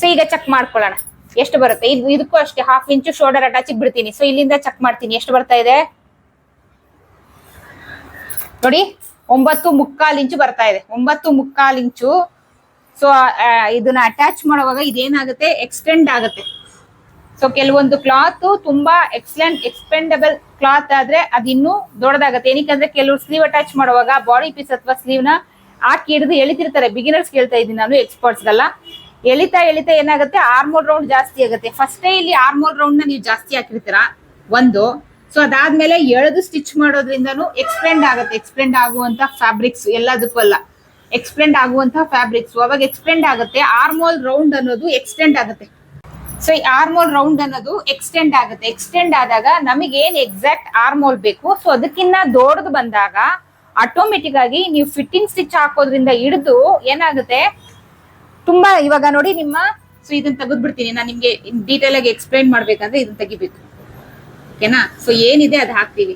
ಸೊ ಈಗ ಚೆಕ್ ಮಾಡ್ಕೊಳ್ಳೋಣ. ಎಷ್ಟು ಬರುತ್ತೆ? ಇದು ಇದಕ್ಕೂ ಅಷ್ಟೇ ಹಾಫ್ ಇಂಚು ಶೋಲ್ಡರ್ ಅಟ್ಯಾಚ್ ಬಿಡ್ತೀನಿ. ಸೊ ಇಲ್ಲಿಂದ ಚೆಕ್ ಮಾಡ್ತೀನಿ. ಎಷ್ಟು ಬರ್ತಾ ಇದೆ? ನೋಡಿ, ಒಂಬತ್ತು ಮುಕ್ಕಾಲ್ ಇಂಚು ಬರ್ತಾ ಇದೆ. ಒಂಬತ್ತು ಮುಕ್ಕಾಲ್ ಇಂಚು. ಸೊ ಇದನ್ನ ಅಟ್ಯಾಚ್ ಮಾಡುವಾಗ ಇದೇನಾಗುತ್ತೆ? ಎಕ್ಸ್ಟೆಂಡ್ ಆಗುತ್ತೆ. ಸೊ ಕೆಲವೊಂದು ಕ್ಲಾತ್ ತುಂಬಾ ಎಕ್ಸಲೆಂಟ್ ಎಕ್ಸ್ಪೆಂಡಬಲ್ ಕ್ಲಾತ್ ಆದ್ರೆ ಅದಿನ್ನೂ ದೊಡ್ಡದಾಗತ್ತೆ. ಏನಕ್ಕೆ ಕೆಲವರು ಸ್ಲೀವ್ ಅಟ್ಯಾಚ್ ಮಾಡುವಾಗ ಬಾಡಿ ಪೀಸ್ ಅಥವಾ ಸ್ಲೀವ್ನ ಹಾಕಿ ಹಿಡಿದು ಎಳಿತಿರ್ತಾರೆ. ಬಿಗಿನರ್ಸ್ ಕೇಳ್ತಾ ಇದ್ದೀನಿ ನಾನು ಎಕ್ಸ್ಪರ್ಟ್ಸ್ ಅಲ್ಲ ಎಳಿತಾ ಎಳಿತಾ ಏನಾಗುತ್ತೆ? ಆರ್ಮೋಲ್ ರೌಂಡ್ ಜಾಸ್ತಿ ಆಗುತ್ತೆ. ಫಸ್ಟೇ ಇಲ್ಲಿ ಆರ್ಮೋಲ್ ರೌಂಡ್ನ ನೀವು ಜಾಸ್ತಿ ಹಾಕಿರ್ತೀರಾ? ಒಂದು. ಸೊ ಅದಾದ್ಮೇಲೆ ಎಳೆದು ಸ್ಟಿಚ್ ಮಾಡೋದ್ರಿಂದನೂ ಎಕ್ಸ್ಪ್ಲೆಂಡ್ ಆಗುತ್ತೆ ಎಕ್ಸ್ಪ್ಲೆಂಡ್ ಆಗುವಂತ ಫ್ಯಾಬ್ರಿಕ್ಸ್ ಎಲ್ಲದಕ್ಕೂ ಅಲ್ಲ. ಎಕ್ಸ್ಪ್ಲೆಂಡ್ ಆಗುವಂತ ಫ್ಯಾಬ್ರಿಕ್ಸ್ ಅವಾಗ ಎಕ್ಸ್ಪ್ಲೆಂಡ್ ಆಗುತ್ತೆ. ಆರ್ಮೋಲ್ ರೌಂಡ್ ಅನ್ನೋದು ಎಕ್ಸ್ಟೆಂಡ್ ಆಗುತ್ತೆ. ಸೊ ಈ ಆರ್ಮೋಲ್ ರೌಂಡ್ ಅನ್ನೋದು ಎಕ್ಸ್ಟೆಂಡ್ ಆಗುತ್ತೆ. ಎಕ್ಸ್ಟೆಂಡ್ ಆದಾಗ ನಮಗೆ ಏನ್ ಎಕ್ಸಾಕ್ಟ್ ಆರ್ಮೋಲ್ ಬೇಕು? ಸೊ ಅದಕ್ಕಿಂತ ದೊಡ್ಡದು ಬಂದಾಗ ಆಟೋಮೆಟಿಕ್ ಆಗಿ ನೀವು ಫಿಟ್ಟಿಂಗ್ ಸ್ಟಿಚ್ ಹಾಕೋದ್ರಿಂದ ಹಿಡಿದು ಏನಾಗುತ್ತೆ? ತುಂಬಾ ಇವಾಗ ನೋಡಿ ನಿಮ್ಮ ಸೊ ಇದನ್ನ ತೆಗೆದ್ಬಿಡ್ತೀನಿ. ನಾನು ನಿಮ್ಗೆ ಡೀಟೇಲ್ ಆಗಿ ಎಕ್ಸ್ಪ್ಲೈನ್ ಮಾಡ್ಬೇಕಂದ್ರೆ ಇದನ್ನ ತೆಗಿಬೇಕು. ಓಕೆನಾ ಸೊ ಏನಿದೆ ಅದು ಹಾಕ್ತೀವಿ.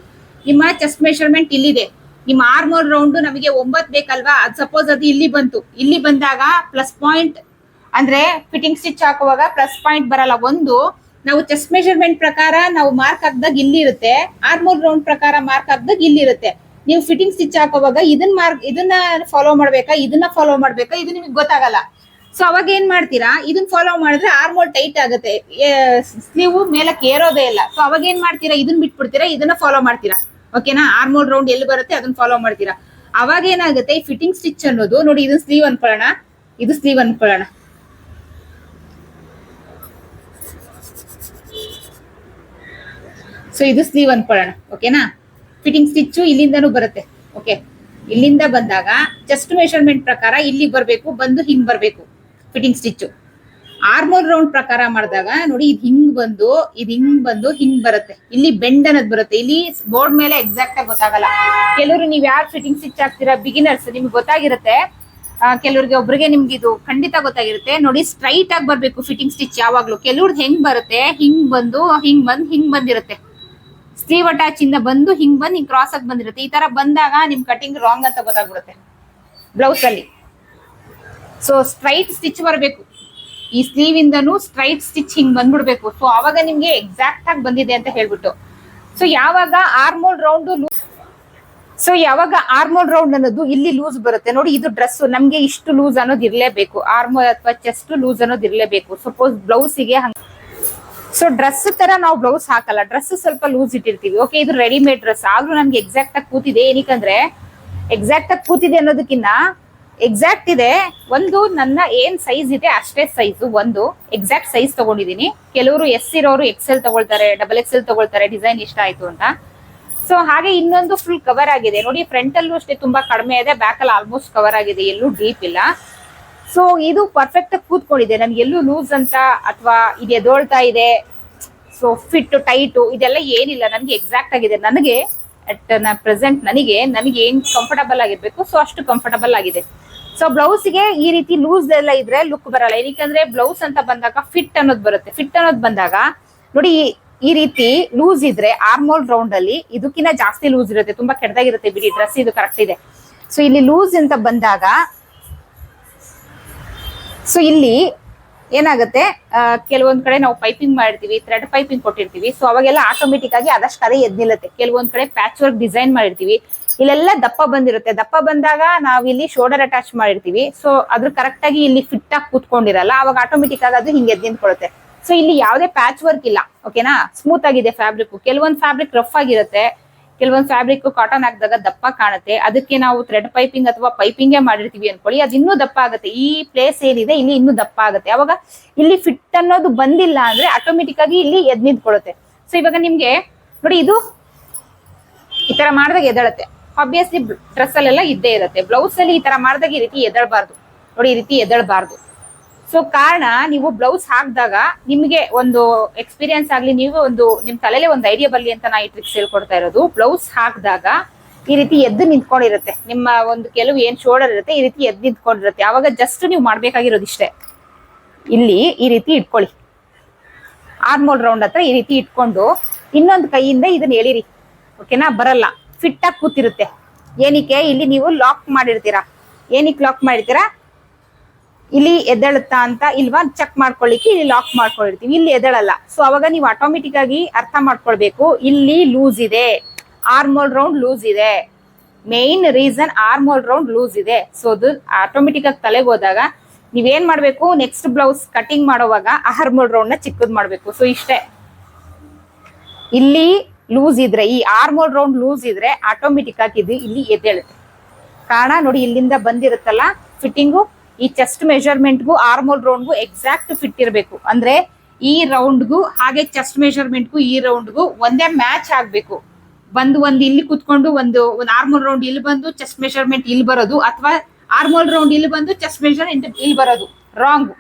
ನಿಮ್ಮ ಚೆಸ್ಟ್ ಮೆಷರ್ಮೆಂಟ್ ಇಲ್ಲಿದೆ. ನಿಮ್ಮ ಆರ್ಮೋರ್ ರೌಂಡ್ ನಮಗೆ ಒಂಬತ್ ಬೇಕಲ್ವಾ? ಅದು ಸಪೋಸ್ ಅದು ಇಲ್ಲಿ ಬಂತು. ಇಲ್ಲಿ ಬಂದಾಗ ಪ್ಲಸ್ ಪಾಯಿಂಟ್ ಅಂದ್ರೆ ಫಿಟ್ಟಿಂಗ್ ಸ್ಟಿಚ್ ಹಾಕುವಾಗ ಪ್ಲಸ್ ಪಾಯಿಂಟ್ ಬರಲ್ಲ. ಒಂದು, ನಾವು ಚೆಸ್ಟ್ ಮೆಷರ್ಮೆಂಟ್ ಪ್ರಕಾರ ನಾವು ಮಾರ್ಕ್ ಹಾಕ್ದಾಗ ಇಲ್ಲಿ ಇರುತ್ತೆ ಆರ್ಮೋರ್ ರೌಂಡ್ ಪ್ರಕಾರ ಮಾರ್ಕ್ ಹಾಕ್ದಾಗ ಇಲ್ಲಿ ಇರುತ್ತೆ ನೀವು ಫಿಟ್ಟಿಂಗ್ ಸ್ಟಿಚ್ ಹಾಕುವಾಗ ಇದನ್ನ ಮಾರ್ಕ್ ಇದನ್ನ ಫಾಲೋ ಮಾಡ್ಬೇಕಾ? ಇದನ್ನ ಫಾಲೋ ಮಾಡ್ಬೇಕಾ? ಇದು ನಿಮಗೆ ಗೊತ್ತಾಗಲ್ಲ. ಸೊ ಅವಾಗ ಏನ್ ಮಾಡ್ತೀರಾ? ಇದನ್ನ ಫಾಲೋ ಮಾಡಿದ್ರೆ ಆರ್ಮೋಲ್ ಟೈಟ್ ಆಗುತ್ತೆ. ಸ್ಲೀವ್ ಮೇಲಕ್ಕೆ ಏರೋದೇ ಇಲ್ಲ. ಸೊ ಅವಾಗ ಏನ್ ಮಾಡ್ತೀರಾ? ಇದನ್ನ ಬಿಟ್ಬಿಡ್ತೀರಾ? ಇದನ್ನ ಫಾಲೋ ಮಾಡ್ತೀರಾ? ಓಕೆನಾ ಆರ್ಮೋಲ್ ರೌಂಡ್ ಎಲ್ಲಿ ಬರುತ್ತೆ? ಅದನ್ನ ಫಾಲೋ ಮಾಡ್ತೀರಾ? ಅವಾಗ ಏನಾಗುತ್ತೆ? ಈ ಫಿಟ್ಟಿಂಗ್ ಸ್ಟಿಚ್ ಅನ್ನೋದು, ನೋಡಿ ಇದನ್ನ ಸ್ಲೀವ್ ಅನ್ಕೊಳ್ಳೋಣ. ಇದು ಸ್ಲೀವ್ ಅನ್ಕೊಳ್ಳೋಣ. ಸೊ ಇದು ಸ್ಲೀವ್ ಅನ್ಕೊಳ್ಳೋಣ. ಓಕೆನಾ ಫಿಟ್ಟಿಂಗ್ ಸ್ಟಿಚ್ಚು ಇಲ್ಲಿಂದನೂ ಬರುತ್ತೆ. ಓಕೆ ಇಲ್ಲಿಂದ ಬಂದಾಗ ಚೆಸ್ಟ್ ಮೆಷರ್ಮೆಂಟ್ ಪ್ರಕಾರ ಇಲ್ಲಿ ಬರಬೇಕು, ಬಂದು ಹಿಂಗ್ ಬರಬೇಕು. ಫಿಟ್ಟಿಂಗ್ ಸ್ಟಿಚ್ಚು ಆರ್ಮೋಲ್ ರೌಂಡ್ ಪ್ರಕಾರ ಮಾಡಿದಾಗ ನೋಡಿ ಇದು ಹಿಂಗ್ ಬಂದು, ಇದು ಹಿಂಗ್ ಬಂದು ಹಿಂಗ್ ಬರುತ್ತೆ. ಇಲ್ಲಿ ಬೆಂಡ್ ಅನ್ನೋದು ಬರುತ್ತೆ. ಇಲ್ಲಿ ಬೋರ್ಡ್ ಮೇಲೆ ಎಕ್ಸಾಕ್ಟ್ ಆಗಿ ಗೊತ್ತಾಗಲ್ಲ. ಕೆಲವರು ನೀವು ಯಾರು ಫಿಟ್ಟಿಂಗ್ ಸ್ಟಿಚ್ ಹಾಕ್ತೀರಾ? ಬಿಗಿನರ್ಸ್ ನಿಮ್ಗೆ ಗೊತ್ತಾಗಿರುತ್ತೆ. ಕೆಲವ್ರಿಗೆ ಒಬ್ರಿಗೆ ನಿಮ್ಗೆ ಇದು ಖಂಡಿತ ಗೊತ್ತಾಗಿರುತ್ತೆ. ನೋಡಿ ಸ್ಟ್ರೈಟ್ ಆಗಿ ಬರ್ಬೇಕು ಫಿಟ್ಟಿಂಗ್ ಸ್ಟಿಚ್ ಯಾವಾಗ್ಲೂ. ಕೆಲವ್ರದ್ದು ಹೆಂಗ್ ಬರುತ್ತೆ? ಹಿಂಗ್ ಬಂದು ಹಿಂಗ್ ಬಂದು, ಹಿಂಗ್ ಬಂದಿರುತ್ತೆ. ಸ್ಲೀವ್ ಅಟ್ಯಾಚ್ ಇಂದ ಬಂದು ಹಿಂಗ್ ಬಂದು, ಹಿಂಗ್ ಕ್ರಾಸ್ ಆಗಿ ಬಂದಿರುತ್ತೆ. ಈ ತರ ಬಂದಾಗ ನಿಮ್ ಕಟಿಂಗ್ ರಾಂಗ್ ಅಂತ ಗೊತ್ತಾಗ್ಬಿಡುತ್ತೆ. ಬ್ಲೌಸ್ ಅಲ್ಲಿ. ಸೊ ಸ್ಟ್ರೈಟ್ ಸ್ಟಿಚ್ ಬರಬೇಕು. ಈ ಸ್ಲೀವ್ ಇಂದನು ಸ್ಟ್ರೈಟ್ ಸ್ಟಿಚ್ ಹಿಂಗ್ ಬಂದ್ಬಿಡ್ಬೇಕು. ಸೊ ಅವಾಗ ನಿಮ್ಗೆ ಎಕ್ಸಾಕ್ಟ್ ಆಗಿ ಬಂದಿದೆ ಅಂತ ಹೇಳ್ಬಿಟ್ಟು. ಸೊ ಯಾವಾಗ ಆರ್ಮೋಲ್ ರೌಂಡ್ ಸೊ ಯಾವಾಗ ಆರ್ಮೋಲ್ ರೌಂಡ್ ಅನ್ನೋದು ಇಲ್ಲಿ ಲೂಸ್ ಬರುತ್ತೆ. ನೋಡಿ, ಇದು ಡ್ರೆಸ್ ನಮ್ಗೆ ಇಷ್ಟು ಲೂಸ್ ಅನ್ನೋದು ಇರಲೇಬೇಕು. ಆರ್ಮೋಲ್ ಅಥವಾ ಚೆಸ್ಟ್ ಲೂಸ್ ಅನ್ನೋದು ಇರಲೇಬೇಕು. ಸಪೋಸ್ ಬ್ಲೌಸಿಗೆ ಹಂಗ ಸೊ ಡ್ರೆಸ್ ತರ ನಾವು ಬ್ಲೌಸ್ ಹಾಕಲ್ಲ. ಡ್ರೆಸ್ ಸ್ವಲ್ಪ ಲೂಸ್ ಇಟ್ಟಿರ್ತೀವಿ. ಓಕೆ ಇದು ರೆಡಿಮೇಡ್ ಡ್ರೆಸ್ ಆದ್ರೂ ನಮ್ಗೆ ಎಕ್ಸಾಕ್ಟ್ ಆಗಿ ಕೂತಿದೆ ಏನಕ್ಕಂದ್ರೆ ಎಕ್ಸಾಕ್ಟ್ ಆಗಿ ಕೂತಿದೆ ಅನ್ನೋದಕ್ಕಿಂತ ಎಕ್ಸಾಕ್ಟ್ ಇದೆ. ಒಂದು ನನ್ನ ಏನ್ ಸೈಜ್ ಇದೆ ಅಷ್ಟೇ ಸೈಜ್ ಒಂದು ಎಕ್ಸಾಕ್ಟ್ ಸೈಜ್ ತಗೊಂಡಿದ್ದೀನಿ ಕೆಲವರು ಎಸ್ ಇರೋರು ಎಕ್ಸೆಲ್ ತಗೊಳ್ತಾರೆ ಡಬಲ್ ಎಕ್ಸ್ ಎಲ್ ತಗೊಳ್ತಾರೆ ಡಿಸೈನ್ ಇಷ್ಟ ಆಯ್ತು ಅಂತ. ಸೊ ಹಾಗೆ ಇನ್ನೊಂದು ಫುಲ್ ಕವರ್ ಆಗಿದೆ. ನೋಡಿ ಫ್ರಂಟ್ ಅಲ್ಲೂ ಅಷ್ಟೇ ತುಂಬಾ ಕಡಿಮೆ ಇದೆ. ಬ್ಯಾಕ್ ಅಲ್ಲಿ ಆಲ್ಮೋಸ್ಟ್ ಕವರ್ ಆಗಿದೆ. ಎಲ್ಲೂ ಡೀಪ್ ಇಲ್ಲ. ಸೊ ಇದು ಪರ್ಫೆಕ್ಟ್ ಆಗಿ ಕೂತ್ಕೊಂಡಿದೆ. ನನ್ಗೆ ಎಲ್ಲೂ ಲೂಸ್ ಅಂತ ಅಥವಾ ಇದು ಎದೋಳ್ತಾ ಇದೆ. ಸೊ ಫಿಟ್ ಟೈಟು ಇದೆಲ್ಲ ಏನಿಲ್ಲ. ನನಗೆ ಎಕ್ಸಾಕ್ಟ್ ಆಗಿದೆ. ನನಗೆ ಅಟ್ ಪ್ರೆಸೆಂಟ್ ನನಗೆ ನನಗೆ ಏನ್ ಕಂಫರ್ಟಬಲ್ ಆಗಿರ್ಬೇಕು ಸೊ ಅಷ್ಟು ಕಂಫರ್ಟಬಲ್ ಆಗಿದೆ. ಸೊ ಬ್ಲೌಸ್ಗೆ ಈ ರೀತಿ ಲೂಸ್ ಎಲ್ಲ ಇದ್ರೆ ಲುಕ್ ಬರಲ್ಲ. ಏನಕ್ಕೆ ಬ್ಲೌಸ್ ಅಂತ ಬಂದಾಗ ಫಿಟ್ ಅನ್ನೋದು ಬರುತ್ತೆ. ಫಿಟ್ ಅನ್ನೋದು ಬಂದಾಗ, ನೋಡಿ, ಈ- ರೀತಿ ಲೂಸ್ ಇದ್ರೆ ಆರ್ಮೋಲ್ ರೌಂಡ್ ಅಲ್ಲಿ ಇದಕ್ಕಿಂತ ಜಾಸ್ತಿ ಲೂಸ್ ಇರುತ್ತೆ. ತುಂಬಾ ಕೆಟ್ಟದಾಗಿರುತ್ತೆ ಬಿಡಿ ಡ್ರೆಸ್ ಇದು ಕರೆಕ್ಟ್ ಇದೆ. ಸೊ ಇಲ್ಲಿ ಲೂಸ್ ಅಂತ ಬಂದಾಗ ಸೊ ಇಲ್ಲಿ ಏನಾಗುತ್ತೆ? ಕೆಲವೊಂದ್ ಕಡೆ ನಾವು ಪೈಪಿಂಗ್ ಮಾಡಿರ್ತೀವಿ ಥ್ರೆಡ್ ಪೈಪಿಂಗ್ ಕೊಟ್ಟಿರ್ತೀವಿ. ಸೊ ಅವಾಗೆಲ್ಲ ಆಟೋಮೆಟಿಕ್ ಆಗಿ ಅದಷ್ಟು ಕಡೆ ಎದ್ ನಿಲ್ಲುತ್ತೆ ಕೆಲವೊಂದ್ ಕಡೆ ಪ್ಯಾಚ್ ವರ್ಕ್ ಡಿಸೈನ್ ಮಾಡಿರ್ತೀವಿ. ಇಲ್ಲೆಲ್ಲ ದಪ್ಪ ಬಂದಿರುತ್ತೆ. ದಪ್ಪ ಬಂದಾಗ ನಾವ್ ಇಲ್ಲಿ ಶೋಲ್ಡರ್ ಅಟ್ಯಾಚ್ ಮಾಡಿರ್ತೀವಿ. ಸೊ ಅದ್ರ ಕರೆಕ್ಟ್ ಆಗಿ ಇಲ್ಲಿ ಫಿಟ್ ಆಗಿ ಕೂತ್ಕೊಂಡಿರಲ್ಲ. ಅವಾಗ ಆಟೋಮೆಟಿಕ್ ಆಗಿ ಅದು ಹಿಂಗೆ ಎದ್ ನಿಂತ್ಕೊಳ್ಳುತ್ತೆ ಸೊ ಇಲ್ಲಿ ಯಾವುದೇ ಪ್ಯಾಚ್ ವರ್ಕ್ ಇಲ್ಲ ಓಕೆನಾ ಸ್ಮೂತ್ ಆಗಿದೆ ಫ್ಯಾಬ್ರಿಕ್ ಕೆಲವೊಂದು ಫ್ಯಾಬ್ರಿಕ್ ರಫ್ ಆಗಿರುತ್ತೆ. ಕೆಲವೊಂದು ಫ್ಯಾಬ್ರಿಕ್ ಕಾಟನ್ ಹಾಕಿದಾಗ ದಪ್ಪ ಕಾಣುತ್ತೆ. ಅದಕ್ಕೆ ನಾವು ಥ್ರೆಡ್ ಪೈಪಿಂಗ್ ಅಥವಾ ಪೈಪಿಂಗೇ ಮಾಡಿರ್ತೀವಿ ಅನ್ಕೊಳ್ಳಿ. ಅದು ಇನ್ನೂ ದಪ್ಪ ಆಗುತ್ತೆ. ಈ ಪ್ಲೇಸ್ ಏನಿದೆ, ಇಲ್ಲಿ ಇನ್ನೂ ದಪ್ಪ ಆಗುತ್ತೆ. ಅವಾಗ ಇಲ್ಲಿ ಫಿಟ್ ಅನ್ನೋದು ಬಂದಿಲ್ಲ ಅಂದ್ರೆ ಆಟೋಮೆಟಿಕ್ ಆಗಿ ಇಲ್ಲಿ ಎದ್ ನಿಂತ್ಕೊಳ್ಳುತ್ತೆ. ಸೊ ಇವಾಗ ನಿಮ್ಗೆ ನೋಡಿ ಇದು ಈ ತರ ಮಾಡಿದಾಗ ಎದಳುತ್ತೆ ಆಬ್ವಿಯಸ್ಲಿ ಡ್ರೆಸ್ ಅಲ್ಲೆಲ್ಲ ಇದ್ದೇ ಇರುತ್ತೆ. ಬ್ಲೌಸ್ ಅಲ್ಲಿ ಈ ತರ ಮಾಡಿದಾಗ ಈ ರೀತಿ ಎದಳಬಾರ್ದು ನೋಡಿ ಈ ರೀತಿ ಎದಳಬಾರ್ದು ಸೊ ಕಾರಣ ನೀವು ಬ್ಲೌಸ್ ಹಾಕಿದಾಗ ನಿಮಗೆ ಒಂದು ಎಕ್ಸ್ಪೀರಿಯನ್ಸ್ ಆಗಲಿ, ನೀವು ಒಂದು ನಿಮ್ಮ ತಲೆಲೆ ಒಂದು ಐಡಿಯಾ ಬರಲಿ ಅಂತ ನಾ ಈ ಟ್ರಿಕ್ಸ್ ಹೇಳ್ಕೊಡ್ತಾ ಇರೋದು. ಬ್ಲೌಸ್ ಹಾಕಿದಾಗ ಈ ರೀತಿ ಎದ್ದು ನಿಂತ್ಕೊಂಡಿರುತ್ತೆ. ನಿಮ್ಮ ಒಂದು ಕೆಲವು ಏನು ಶೋಲ್ಡರ್ ಇರುತ್ತೆ ಈ ರೀತಿ ಎದ್ದು ನಿಂತ್ಕೊಂಡಿರುತ್ತೆ. ಆವಾಗ ಜಸ್ಟ್ ನೀವು ಮಾಡಬೇಕಾಗಿರೋದು ಇಷ್ಟೇ. ಇಲ್ಲಿ ಈ ರೀತಿ ಇಟ್ಕೊಳ್ಳಿ. ಆರ್ಮೋಲ್ ರೌಂಡ್ ಹತ್ರ ಈ ರೀತಿ ಇಟ್ಕೊಂಡು ಇನ್ನೊಂದು ಕೈಯಿಂದ ಇದನ್ನ ಎಳಿರಿ. ಓಕೆನಾ ಬರಲ್ಲ. ಫಿಟ್ ಆಗಿ ಕೂತಿರುತ್ತೆ. ಏನಕ್ಕೆ? ಇಲ್ಲಿ ನೀವು ಲಾಕ್ ಮಾಡಿರ್ತೀರಾ. ಏನಕ್ಕೆ ಲಾಕ್ ಮಾಡಿರ್ತೀರಾ? ಇಲ್ಲಿ ಎದ್ದೇಳುತ್ತಾ ಅಂತ ಇಲ್ವಾ? ಚೆಕ್ ಮಾಡ್ಕೊಳ್ಳಿಕ್ಕೆ ಇಲ್ಲಿ ಲಾಕ್ ಮಾಡ್ಕೊಂಡಿರ್ತೀವಿ. ಇಲ್ಲಿ ಎದಳಲ್ಲ ಸೊ ಅವಾಗ ನೀವು ಆಟೋಮೆಟಿಕ್ ಆಗಿ ಅರ್ಥ ಮಾಡ್ಕೊಳ್ಬೇಕು. ಇಲ್ಲಿ ಲೂಸ್ ಇದೆ. ಆರ್ಮೋಲ್ ರೌಂಡ್ ಲೂಸ್ ಇದೆ. Main reason armhole round loose ಇದೆ. ಸೊ ಅದು ಆಟೋಮೆಟಿಕ್ ಆಗಿ ತಲೆಗೆ ಹೋದಾಗ ನೀವೇನ್ ಮಾಡ್ಬೇಕು? ನೆಕ್ಸ್ಟ್ ಬ್ಲೌಸ್ ಕಟಿಂಗ್ ಮಾಡೋವಾಗ ಆರ್ಮೋಲ್ ರೌಂಡ್ನ ಚಿಕ್ಕದ್ ಮಾಡ್ಬೇಕು. ಸೊ ಇಷ್ಟೇ. ಇಲ್ಲಿ ಲೂಸ್ ಇದ್ರೆ, ಈ ಆರ್ಮೋಲ್ ರೌಂಡ್ ಲೂಸ್ ಇದ್ರೆ ಆಟೋಮೆಟಿಕ್ ಆಗಿ ಇದು ಇಲ್ಲಿ ಎದ್ದೇಳುತ್ತೆ. ಕಾರಣ ನೋಡಿ, ಇಲ್ಲಿಂದ ಬಂದಿರುತ್ತಲ್ಲ ಫಿಟ್ಟಿಂಗು ಈ ಚೆಸ್ಟ್ ಮೆಜರ್ಮೆಂಟ್ಗೂ ಆರ್ಮೋಲ್ ರೌಂಡ್ಗೂ ಎಕ್ಸಾಕ್ಟ್ ಫಿಟ್ ಇರಬೇಕು. ಅಂದ್ರೆ ಈ ರೌಂಡ್ಗೂ ಹಾಗೆ ಚೆಸ್ಟ್ ಮೆಜರ್ಮೆಂಟ್ಗೂ ಈ ರೌಂಡ್ಗೂ ಒಂದೇ ಮ್ಯಾಚ್ ಆಗ್ಬೇಕು. ಬಂದು ಒಂದು ಇಲ್ಲಿ ಕುತ್ಕೊಂಡು ಒಂದು ಒಂದು ಆರ್ಮೋಲ್ ರೌಂಡ್ ಇಲ್ಲಿ ಬಂದು ಚೆಸ್ಟ್ ಮೆಜರ್ಮೆಂಟ್ ಇಲ್ಲಿ ಬರೋದು ಅಥವಾ ಆರ್ಮೋಲ್ ರೌಂಡ್ ಇಲ್ಲಿ ಬಂದು ಚೆಸ್ಟ್ ಮೆಜರ್ಮೆಂಟ್ ಇಲ್ಲಿ ಬರೋದು. ರಾಂಗ್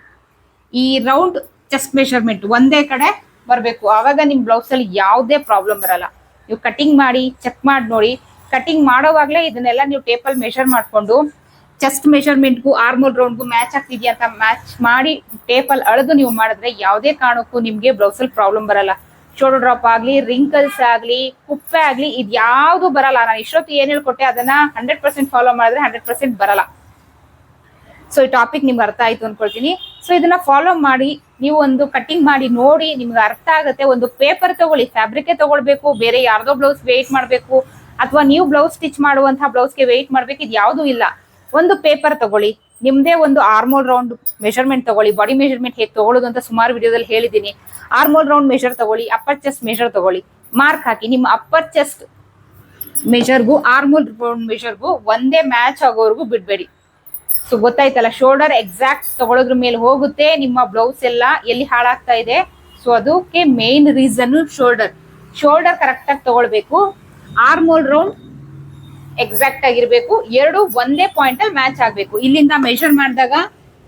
ಈ ರೌಂಡ್ ಚೆಸ್ಟ್ ಮೆಷರ್ಮೆಂಟ್ ಒಂದೇ ಕಡೆ ಬರಬೇಕು. ಆವಾಗ ನಿಮ್ ಬ್ಲೌಸ್ ಅಲ್ಲಿ ಯಾವುದೇ ಪ್ರಾಬ್ಲಮ್ ಬರಲ್ಲ. ನೀವು ಕಟಿಂಗ್ ಮಾಡಿ ಚೆಕ್ ಮಾಡಿ ನೋಡಿ. ಕಟಿಂಗ್ ಮಾಡೋವಾಗಲೇ ಇದನ್ನೆಲ್ಲ ನೀವು ಟೇಪಲ್ಲಿ ಮೆಷರ್ ಮಾಡ್ಕೊಂಡು ಚೆಸ್ಟ್ ಮೆಷರ್ಮೆಂಟ್ಗೂ ಆರ್ಮೋಲ್ ರೌಂಡ್ಗೂ ಮ್ಯಾಚ್ ಆಗ್ತಿದ್ಯಾ ಅಂತ ಮ್ಯಾಚ್ ಮಾಡಿ ಟೇಪಲ್ ಅಳೆದು ನೀವು ಮಾಡಿದ್ರೆ ಯಾವುದೇ ಕಾರಣಕ್ಕೂ ನಿಮ್ಗೆ ಬ್ಲೌಸಲ್ಲಿ ಪ್ರಾಬ್ಲಮ್ ಬರಲ್ಲ. ಶೋಲ್ಡರ್ ಡ್ರಾಪ್ ಆಗ್ಲಿ ರಿಂಕಲ್ಸ್ ಆಗ್ಲಿ, ಕುಪ್ಪೆ ಆಗ್ಲಿ ಇದು ಯಾವುದು ಬರಲ್ಲ. ನಾನು ಇಷ್ಟೊತ್ತು ಏನ್ ಹೇಳ್ಕೊಟ್ಟೆ ಅದನ್ನ ಹಂಡ್ರೆಡ್ ಪರ್ಸೆಂಟ್ ಫಾಲೋ ಮಾಡಿದ್ರೆ ಹಂಡ್ರೆಡ್ ಪರ್ಸೆಂಟ್ ಬರಲ್ಲ. ಸೊ ಈ ಟಾಪಿಕ್ ನಿಮ್ಗೆ ಅರ್ಥ ಆಯ್ತು ಅನ್ಕೊಳ್ತೀನಿ. ಸೊ ಇದನ್ನ ಫಾಲೋ ಮಾಡಿ, ನೀವು ಒಂದು ಕಟಿಂಗ್ ಮಾಡಿ ನೋಡಿ ನಿಮ್ಗೆ ಅರ್ಥ ಆಗುತ್ತೆ. ಒಂದು ಪೇಪರ್ ತಗೊಳ್ಳಿ ಫ್ಯಾಬ್ರಿಕ್ ತಗೊಳ್ಬೇಕು, ಬೇರೆ ಯಾರ್ದೋ ಬ್ಲೌಸ್ ವೇಟ್ ಮಾಡಬೇಕು, ಅಥವಾ ನೀವು ಬ್ಲೌಸ್ ಸ್ಟಿಚ್ ಮಾಡುವಂತಹ ಬ್ಲೌಸ್ಗೆ ವೇಟ್ ಮಾಡ್ಬೇಕು ಇದು ಯಾವುದೂ ಇಲ್ಲ. ಒಂದು ಪೇಪರ್ ತಗೊಳ್ಳಿ. ನಿಮ್ದೇ ಒಂದು ಆರ್ಮೋಲ್ ರೌಂಡ್ ಮೆಷರ್ಮೆಂಟ್ ತಗೊಳ್ಳಿ. ಬಾಡಿ ಮೆಷರ್ಮೆಂಟ್ ಹೇಗೆ ತಗೊಳ್ಳೋದು ಅಂತ ಸುಮಾರು ವಿಡಿಯೋದಲ್ಲಿ ಹೇಳಿದ್ದೀನಿ. ಆರ್ಮೋಲ್ ರೌಂಡ್ ಮೆಷರ್ ತಗೊಳ್ಳಿ ಅಪ್ಪರ್ ಚೆಸ್ಟ್ ಮೆಷರ್ ತಗೊಳ್ಳಿ. ಮಾರ್ಕ್ ಹಾಕಿ, ನಿಮ್ಮ ಅಪ್ಪರ್ ಚೆಸ್ಟ್ ಮೆಷರ್ಗೂ ಆರ್ಮೋಲ್ ರೌಂಡ್ ಮೆಷರ್ಗೂ ಒಂದೇ ಮ್ಯಾಚ್ ಆಗೋವರೆಗೂ ಬಿಡಬೇಡಿ. ಸೊ ಗೊತ್ತಾಯ್ತಲ್ಲ ಶೋಲ್ಡರ್ ಎಕ್ಸಾಕ್ಟ್ ತಗೊಳ್ಳೋದ್ರ ಮೇಲೆ ಹೋಗುತ್ತೆ. ನಿಮ್ಮ ಬ್ಲೌಸ್ ಎಲ್ಲ ಎಲ್ಲಿ ಹಾಳಾಗ್ತಾ ಇದೆ. ಸೊ ಅದಕ್ಕೆ ಮೇನ್ ರೀಸನ್ ಶೋಲ್ಡರ್ ಶೋಲ್ಡರ್ ಕರೆಕ್ಟಾಗಿ ತಗೊಳ್ಬೇಕು. ಆರ್ಮೋಲ್ ರೌಂಡ್ ಎಕ್ಸಾಕ್ಟ್ ಆಗಿರ್ಬೇಕು. ಎರಡು ಒಂದೇ ಪಾಯಿಂಟ್ ಅಲ್ಲಿ ಮ್ಯಾಚ್ ಆಗ್ಬೇಕು. ಇಲ್ಲಿಂದ ಮೆಷರ್ ಮಾಡಿದಾಗ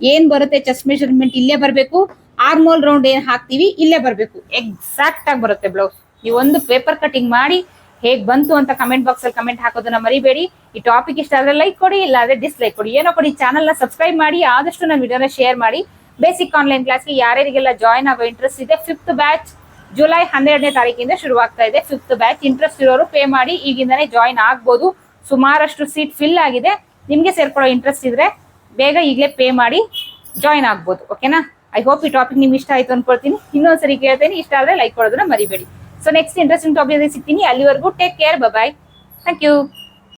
ಏನ್ ಬರುತ್ತೆ? ಚೆಸ್ಟ್ ಮೆಷರ್ಮೆಂಟ್ ಇಲ್ಲೇ ಬರಬೇಕು. ಆರ್ಮೋಲ್ ರೌಂಡ್ ಏನ್ ಹಾಕ್ತಿವಿ? ಇಲ್ಲೇ ಬರಬೇಕು. ಎಕ್ಸಾಕ್ಟ್ ಆಗಿ ಬರುತ್ತೆ ಬ್ಲೌಸ್ ನೀವು ಒಂದು ಪೇಪರ್ ಕಟಿಂಗ್ ಮಾಡಿ ಹೇಗ್ ಬಂತು ಅಂತ ಕಮೆಂಟ್ ಬಾಕ್ಸ್ ಅಲ್ಲಿ ಕಮೆಂಟ್ ಹಾಕೋದನ್ನ ಮರಿಬೇಡಿ. ಈ ಟಾಪಿಕ್ ಇಷ್ಟ ಆದ್ರೆ ಲೈಕ್ ಕೊಡಿ ಇಲ್ಲ ಆದ್ರೆ ಡಿಸ್ಲೈಕ್ ಕೊಡಿ. ಏನೋ ಕೊಡಿ ಚಾನಲ್ನ ಸಬ್ಸ್ಕ್ರೈಬ್ ಮಾಡಿ, ಆದಷ್ಟು ನನ್ನ ವಿಡಿಯೋನ ಶೇರ್ ಮಾಡಿ. ಬೇಸಿಕ್ ಆನ್ಲೈನ್ ಕ್ಲಾಸ್ಗೆ ಯಾರ್ಯಾರಿಗೆಲ್ಲ ಜಾಯ್ನ್ ಆಗೋ ಇಂಟ್ರೆಸ್ಟ್ ಇದೆ ಫಿಫ್ತ್ ಬ್ಯಾಚ್ ಜುಲೈ ಹನ್ನೆರಡನೇ ತಾರೀಕಿಂದ ಶುರುವಾಗ್ತಾ ಇದೆ. ಫಿಫ್ತ್ ಬ್ಯಾಚ್ ಇಂಟ್ರೆಸ್ಟ್ ಇರೋರು ಪೇ ಮಾಡಿ, ಈಗಿಂದಾನೇ ಜಾಯ್ನ್ ಆಗ್ಬೋದು. ಸುಮಾರಷ್ಟು ಸೀಟ್ ಫಿಲ್ ಆಗಿದೆ. ನಿಮಗೆ ಸೇರ್ಕೊಳ್ಳೋ ಇಂಟ್ರೆಸ್ಟ್ ಇದ್ರೆ ಬೇಗ ಈಗಲೇ ಪೇ ಮಾಡಿ ಜಾಯ್ನ್ ಆಗ್ಬೋದು ಓಕೆನಾ ಐ ಹೋಪ್ ಈ ಟಾಪಿಕ್ ನಿಮ್ಗೆ ಇಷ್ಟ ಆಯ್ತು ಅನ್ಕೊಳ್ತೀನಿ. ಇನ್ನೊಂದ್ಸರಿ ಕೇಳ್ತೀನಿ. ಇಷ್ಟ ಆದ್ರೆ ಲೈಕ್ ಕೊಡೋದನ್ನ ಮರಿಬೇಡಿ. ಸೊ ನೆಕ್ಸ್ಟ್ ಇಂಟ್ರೆಸ್ಟಿಂಗ್ ಟಾಪಿಕ್ ಸಿಗ್ತೀನಿ. ಅಲ್ಲಿವರೆಗೂ take care bye thank you